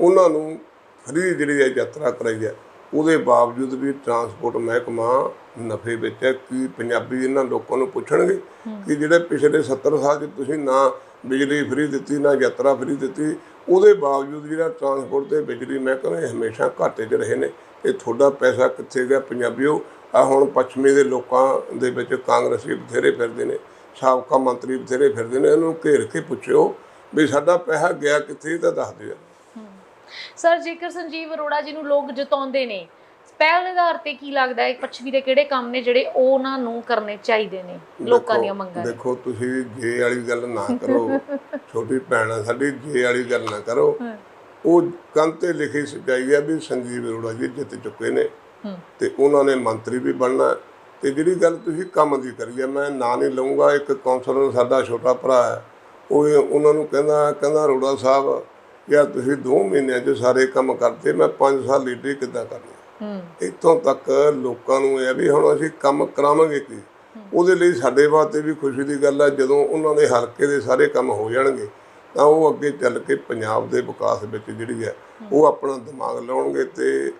ਉਹਨਾਂ ਨੂੰ ਫਰੀ ਜਿਹੜੀ ਹੈ ਯਾਤਰਾ ਕਰਾਈ ਹੈ। ਉਹਦੇ ਬਾਵਜੂਦ ਵੀ ਟਰਾਂਸਪੋਰਟ ਮਹਿਕਮਾ ਨਫੇ ਵਿੱਚ ਹੈ ਕਿ ਪੰਜਾਬੀ ਇਹਨਾਂ ਲੋਕਾਂ ਨੂੰ ਪੁੱਛਣਗੇ ਕਿ ਜਿਹੜੇ ਪਿਛਲੇ 70 ਸਾਲ 'ਚ ਤੁਸੀਂ ਨਾ ਬਿਜਲੀ ਫ੍ਰੀ ਦਿੱਤੀ ਨਾ ਯਾਤਰਾ ਫ੍ਰੀ ਦਿੱਤੀ ਉਹਦੇ ਬਾਵਜੂਦ ਜਿਹੜਾ ਟਰਾਂਸਪੋਰਟ ਤੇ ਬਿਜਲੀ ਮਹਿਕਮੇ ਹਮੇਸ਼ਾ ਘਾਟੇ 'ਚ ਰਹੇ ਨੇ। ਇਹ ਤੁਹਾਡਾ ਪੈਸਾ ਕਿੱਥੇ ਗਿਆ ਪੰਜਾਬੀਓ? ਆ ਹੁਣ ਪੱਛਮੀ ਦੇ ਲੋਕਾਂ ਦੇ ਵਿੱਚ ਕਾਂਗਰਸੀ ਬਥੇਰੇ ਫਿਰਦੇ ਨੇ ਸਾਬਕਾ ਮੰਤਰੀ ਬਥੇਰੇ ਫਿਰਦੇ ਨੇ ਇਹਨੂੰ ਘੇਰ ਕੇ ਪੁੱਛਿਓ ਵੀ ਸਾਡਾ ਪੈਸਾ ਗਿਆ ਕਿੱਥੇ ਇਹ ਤਾਂ ਦੱਸ ਦਿਓ। ਸਰ ਜੇਕਰ ਸੰਜੀਵ ਅਰੋੜਾ ਜੀ ਨੂੰ ਲੋਕ ਜਿਤਾਉਂਦੇ ਨੇ ਪਹਿਲ ਆਧਾਰ ਤੇ ਕੀ ਲੱਗਦਾ ਹੈ ਪੱਛਮੀ ਦੇ ਕਿਹੜੇ ਕੰਮ ਨੇ ਜਿਹੜੇ ਉਹਨਾਂ ਨੂੰ ਕਰਨੇ ਚਾਹੀਦੇ ਨੇ ਲੋਕਾਂ ਦੀਆਂ ਮੰਗਾਂ ਦੇਖੋ ਤੁਸੀਂ ਜੇ ਵਾਲੀ ਗੱਲ ਨਾ ਕਰੋ ਛੋਟੀ ਭੈਣ ਸਾਡੀ ਜੇ ਵਾਲੀ ਗੱਲ ਨਾ ਕਰੋ ਉਹ ਕੰਨ ਤੇ ਲਿਖੀ ਸਚਾਈ ਹੈ ਵੀ ਸੰਜੀਵ ਅਰੋੜਾ ਜੀ ਜਿੱਤ ਚੁੱਕੇ ਨੇ। ਤੇ ਉਹਨਾਂ ਨੇ ਮੰਤਰੀ ਵੀ ਬਣਨਾ ਤੇ ਜਿਹੜੀ ਗੱਲ ਤੁਸੀਂ ਕੰਮ ਦੀ ਕਰੀ ਹੈ ਮੈਂ ਨਾਂ ਨਹੀਂ ਲਵਾਂਗਾ ਇੱਕ ਕਾਉਂਸਲਰ ਸਾਡਾ ਛੋਟਾ ਭਰਾ ਹੈ ਉਹ ਉਹਨਾਂ ਨੂੰ ਕਹਿੰਦਾ ਕਹਿੰਦਾ ਅਰੋੜਾ ਸਾਹਿਬ ਯਾਰ ਤੁਸੀਂ 2 ਮਹੀਨਿਆਂ 'ਚ ਸਾਰੇ ਕੰਮ ਕਰਤੇ ਮੈਂ 5 ਸਾਲ ਲੀਡਰੀ ਕਿੱਦਾਂ ਕਰਨੀ? ਇੱਥੋਂ ਤੱਕ ਲੋਕਾਂ ਨੂੰ ਇਹ ਆ ਵੀ ਹੁਣ ਅਸੀਂ ਕੰਮ ਕਰਾਵਾਂਗੇ ਕੀ? ਉਹਦੇ ਲਈ ਸਾਡੇ ਵਾਸਤੇ ਵੀ ਖੁਸ਼ੀ ਦੀ ਗੱਲ ਹੈ ਜਦੋਂ ਉਹਨਾਂ ਦੇ ਹਲਕੇ ਦੇ ਸਾਰੇ ਕੰਮ ਹੋ ਜਾਣਗੇ ਤਾਂ ਉਹ ਅੱਗੇ ਚੱਲ ਕੇ ਪੰਜਾਬ ਦੇ ਵਿਕਾਸ ਵਿੱਚ ਜਿਹੜੀ ਹੈ। ਉਹ ਆਪਣਾ ਦਿਮਾਗ ਲਾਉਣਗੇ ਤੇ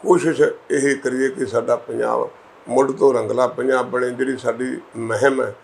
ਕੋਸ਼ਿਸ਼ ਇਹ ਕਰੀਏ ਕਿ ਸਾਡਾ ਪੰਜਾਬ ਮੁੱਢ ਤੋਂ ਰੰਗਲਾ ਪੰਜਾਬ ਬਣੇ ਜਿਹੜੀ ਸਾਡੀ ਮਹਿਮ ਹੈ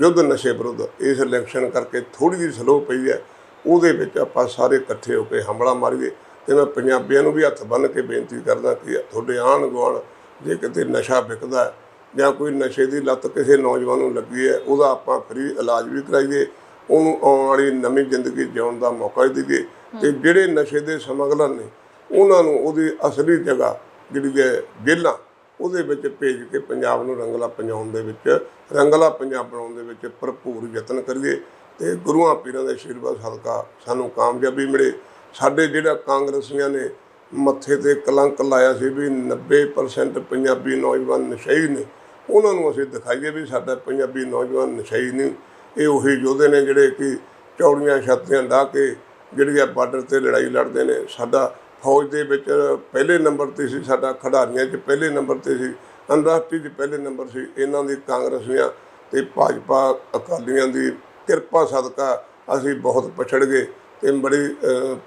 ਯੁੱਧ ਨਸ਼ੇ ਵਿਰੁੱਧ ਇਸ ਇਲੈਕਸ਼ਨ ਕਰਕੇ ਥੋੜੀ ਜਿਹੀ ਸਲੋ ਪਈ ਹੈ। ਉਹਦੇ ਵਿੱਚ ਆਪਾਂ ਸਾਰੇ ਇਕੱਠੇ ਹੋ ਕੇ ਹਮਲਾ ਮਾਰੀਏ ਤੇ ਮੈਂ ਪੰਜਾਬੀਆਂ ਨੂੰ ਵੀ ਹੱਥ ਬੰਨ੍ਹ ਕੇ ਬੇਨਤੀ ਕਰਦਾ ਕਿ ਤੁਹਾਡੇ ਆਂਢ ਗੁਆਂਢ ਜੇ ਕਿਤੇ ਨਸ਼ਾ ਵਿਕਦਾ ਜਾਂ ਕੋਈ ਨਸ਼ੇ ਦੀ ਲੱਤ ਕਿਸੇ ਨੌਜਵਾਨ ਨੂੰ ਲੱਗੀ ਹੈ ਉਹਦਾ ਆਪਾਂ ਫ੍ਰੀ ਇਲਾਜ ਵੀ ਕਰਾਈਏ ਉਹਨੂੰ ਆਉਣ ਵਾਲੀ ਨਵੀਂ ਜ਼ਿੰਦਗੀ ਜਿਉਣ ਦਾ ਮੌਕਾ ਦੇਈਏ। ਤੇ ਜਿਹੜੇ ਨਸ਼ੇ ਦੇ ਸਮਗਲਰ ਨੇ ਉਹਨਾਂ ਨੂੰ ਉਹਦੀ ਅਸਲੀ ਜਗ੍ਹਾ ਜਿਹੜੀ ਹੈ ਜੇਲ੍ਹਾਂ ਉਹਦੇ ਵਿੱਚ ਭੇਜ ਕੇ ਪੰਜਾਬ ਨੂੰ ਰੰਗਲਾ ਪੰਜਾਉਣ ਦੇ ਵਿੱਚ ਰੰਗਲਾ ਪੰਜਾਬ ਬਣਾਉਣ ਦੇ ਵਿੱਚ ਭਰਪੂਰ ਯਤਨ ਕਰੀਏ। ਤੇ ਗੁਰੂਆਂ ਪੀਰਾਂ ਦੇ ਆਸ਼ੀਰਵਾਦ ਸਦਕਾ ਸਾਨੂੰ ਕਾਮਯਾਬੀ ਮਿਲੇ। ਸਾਡੇ ਜਿਹੜਾ ਕਾਂਗਰਸੀਆਂ ਨੇ ਮੱਥੇ ਤੇ ਕਲੰਕ ਲਾਇਆ ਸੀ ਵੀ 90% ਪੰਜਾਬੀ ਨੌਜਵਾਨ ਨਸ਼ਈ ਨੇ, ਉਹਨਾਂ ਨੂੰ ਅਸੀਂ ਦਿਖਾਈਏ ਵੀ ਸਾਡਾ ਪੰਜਾਬੀ ਨੌਜਵਾਨ ਨਸ਼ਈ ਨਹੀਂ। ਇਹ ਉਹੀ ਯੋਧੇ ਨੇ ਜਿਹੜੇ ਕਿ ਚੌੜੀਆਂ ਛਾਤੀਆਂ ਢਾਹ ਕੇ ਜਿਹੜੀ ਆ ਬਾਰਡਰ ਤੇ ਲੜਾਈ ਲੜਦੇ ਨੇ। ਸਾਡਾ ਫੌਜ ਦੇ ਵਿੱਚ ਪਹਿਲੇ ਨੰਬਰ ਤੇ ਸੀ, ਸਾਡਾ ਖਿਡਾਰੀਆਂ 'ਚ ਪਹਿਲੇ ਨੰਬਰ ਤੇ ਸੀ, ਅੰਤਰਰਾਸ਼ਟਰੀ 'ਚ ਪਹਿਲੇ ਨੰਬਰ ਸੀ। ਇਹਨਾਂ ਦੀ ਕਾਂਗਰਸੀਆਂ ਤੇ ਭਾਜਪਾ ਅਕਾਲੀਆਂ ਦੀ ਕਿਰਪਾ ਸਦਕਾ ਅਸੀਂ ਬਹੁਤ ਪਛੜ ਗਏ ਤੇ ਬੜੀ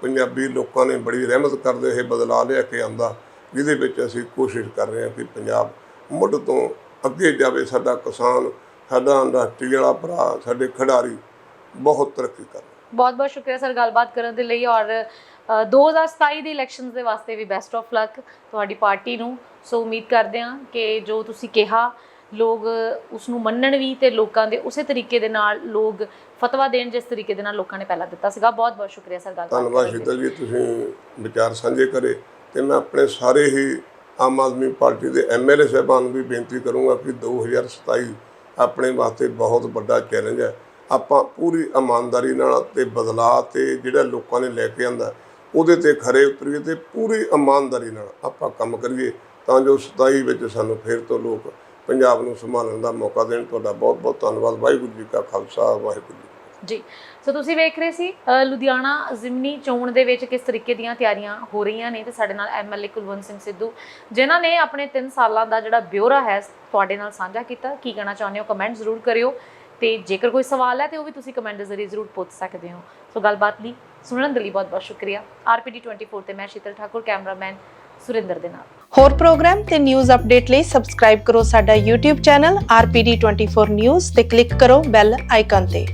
ਪੰਜਾਬੀ ਲੋਕਾਂ ਨੇ ਬੜੀ ਰਹਿਮਤ ਕਰਦੇ ਇਹ ਬਦਲਾਅ ਲਿਆ ਕੇ ਆਂਦਾ ਜਿਹਦੇ ਵਿੱਚ ਅਸੀਂ ਕੋਸ਼ਿਸ਼ ਕਰ ਰਹੇ ਹਾਂ ਕਿ ਪੰਜਾਬ ਮੁੱਢ ਤੋਂ ਅੱਗੇ ਜਾਵੇ ਸਾਡਾ ਕਿਸਾਨ ਸਾਡਾ ਇੰਡਸਟਰੀ ਵਾਲਾ ਭਰਾ ਸਾਡੇ ਖਿਡਾਰੀ ਬਹੁਤ ਤਰੱਕੀ ਕਰਨ ਬਹੁਤ ਬਹੁਤ ਸ਼ੁਕਰੀਆ ਸਰ ਗੱਲਬਾਤ ਕਰਨ ਦੇ ਲਈ ਔਰ ਅ, 2027 ਦੇ ਇਲੈਕਸ਼ਨਸ ਦੇ ਵਾਸਤੇ ਵੀ ਬੈਸਟ ਆਫ ਲੱਕ ਤੁਹਾਡੀ ਪਾਰਟੀ ਨੂੰ। ਸੋ ਉਮੀਦ ਕਰਦੇ ਹਾਂ ਕਿ ਜੋ ਤੁਸੀਂ ਕਿਹਾ ਲੋਕ ਉਸ ਨੂੰ ਮੰਨਣ ਵੀ ਤੇ ਲੋਕਾਂ ਦੇ ਉਸੇ ਤਰੀਕੇ ਦੇ ਨਾਲ ਲੋਕ ਫਤਵਾ ਦੇਣ ਜਿਸ ਤਰੀਕੇ ਦੇ ਨਾਲ ਲੋਕਾਂ ਨੇ ਪਹਿਲਾਂ ਦਿੱਤਾ ਸੀਗਾ ਬਹੁਤ ਬਹੁਤ ਸ਼ੁਕਰੀਆ ਸਰ ਗੱਲਬਾਤ ਧੰਨਵਾਦ। ਸ਼ੀਤਲ ਜੀ ਤੁਸੀਂ ਵਿਚਾਰ ਸਾਂਝੇ ਕਰੇ ਤੇ ਮੈਂ ਆਪਣੇ ਸਾਰੇ ਹੀ ਆਮ ਆਦਮੀ ਪਾਰਟੀ ਦੇ ਐਮਐਲਏ ਸਾਹਿਬਾਨ ਨੂੰ ਵੀ ਬੇਨਤੀ ਕਰੂੰਗਾ ਕਿ 2027 ਆਪਣੇ ਵਾਸਤੇ ਬਹੁਤ ਵੱਡਾ ਚੈਲੰਜ ਹੈ ਆਪਾਂ ਪੂਰੀ ਇਮਾਨਦਾਰੀ ਨਾਲ ਤੇ ਬਦਲਾਅ ਤੇ ਜਿਹੜਾ ਲੋਕਾਂ ਨੇ ਲੈ ਕੇ ਆਂਦਾ ਉਹਦੇ ਤੇ ਖਰੇ ਉਤਰੀਏ ਤੇ ਪੂਰੀ ਇਮਾਨਦਾਰੀ ਨਾਲ ਆਪਾਂ ਕੰਮ ਕਰੀਏ ਤਾਂ ਜੋ 27 ਵਿੱਚ ਸਾਨੂੰ ਫਿਰ ਤੋਂ ਲੋਕ ਪੰਜਾਬ ਨੂੰ ਸੰਭਾਲਣ ਦਾ ਮੌਕਾ ਦੇਣ, ਤੁਹਾਡਾ ਬਹੁਤ ਬਹੁਤ ਧੰਨਵਾਦ। ਵਾਹਿਗੁਰੂ ਜੀ ਕਾ ਖਾਲਸਾ, ਵਾਹਿਗੁਰੂ ਜੀ ਜੀ, ਸੋ ਤੁਸੀਂ ਵੇਖ ਰਹੇ ਸੀ ਲੁਧਿਆਣਾ ਜ਼ਿਮਨੀ ਚੋਣ ਦੇ ਵਿੱਚ ਕਿਸ ਤਰੀਕੇ ਦੀਆਂ ਤਿਆਰੀਆਂ ਹੋ ਰਹੀਆਂ ਨੇ ਤੇ ਸਾਡੇ ਨਾਲ ਐਮਐਲਏ ਕੁਲਵੰਤ ਸਿੰਘ ਸਿੱਧੂ, ਜਿਨ੍ਹਾਂ ਨੇ ਆਪਣੇ 3 ਸਾਲਾਂ ਦਾ ਜਿਹੜਾ ਬਿਊਰਾ ਹੈ ਤੁਹਾਡੇ ਨਾਲ ਸਾਂਝਾ ਕੀਤਾ। ਕੀ ਕਹਿਣਾ ਚਾਹੁੰਦੇ ਹੋ? ਕਮੈਂਟ ਜ਼ਰੂਰ ਕਰਿਓ ਤੇ ਜੇਕਰ ਕੋਈ ਸਵਾਲ ਹੈ ਤੇ ਉਹ ਵੀ ਤੁਸੀਂ ਕਮੈਂਟ ਦੇ ਜ਼ਰੀਏ ਜ਼ਰੂਰ ਪੁੱਛ ਸਕਦੇ ਹੋ। ਸੋ ਗੱਲਬਾਤ ਲਈ ਸੁਣਨ ਦੇ ਲਈ ਬਹੁਤ ਬਹੁਤ ਸ਼ੁਕਰੀਆ। ਆਰਪੀਡੀ 24 ਤੇ ਮੈਂ ਸ਼ੀਤਲ ਠਾਕੁਰ, ਕੈਮਰਾਮੈਨ ਸੁਰਿੰਦਰ ਦੇ ਨਾਲ। ਹੋਰ ਪ੍ਰੋਗਰਾਮ ਤੇ ਨਿਊਜ਼ ਅਪਡੇਟ ਲਈ ਸਬਸਕ੍ਰਾਈਬ ਕਰੋ ਸਾਡਾ YouTube ਚੈਨਲ RPD24 ਨਿਊਜ਼ ਤੇ ਕਲਿੱਕ ਕਰੋ ਬੈਲ ਆਈਕਨ ਤੇ।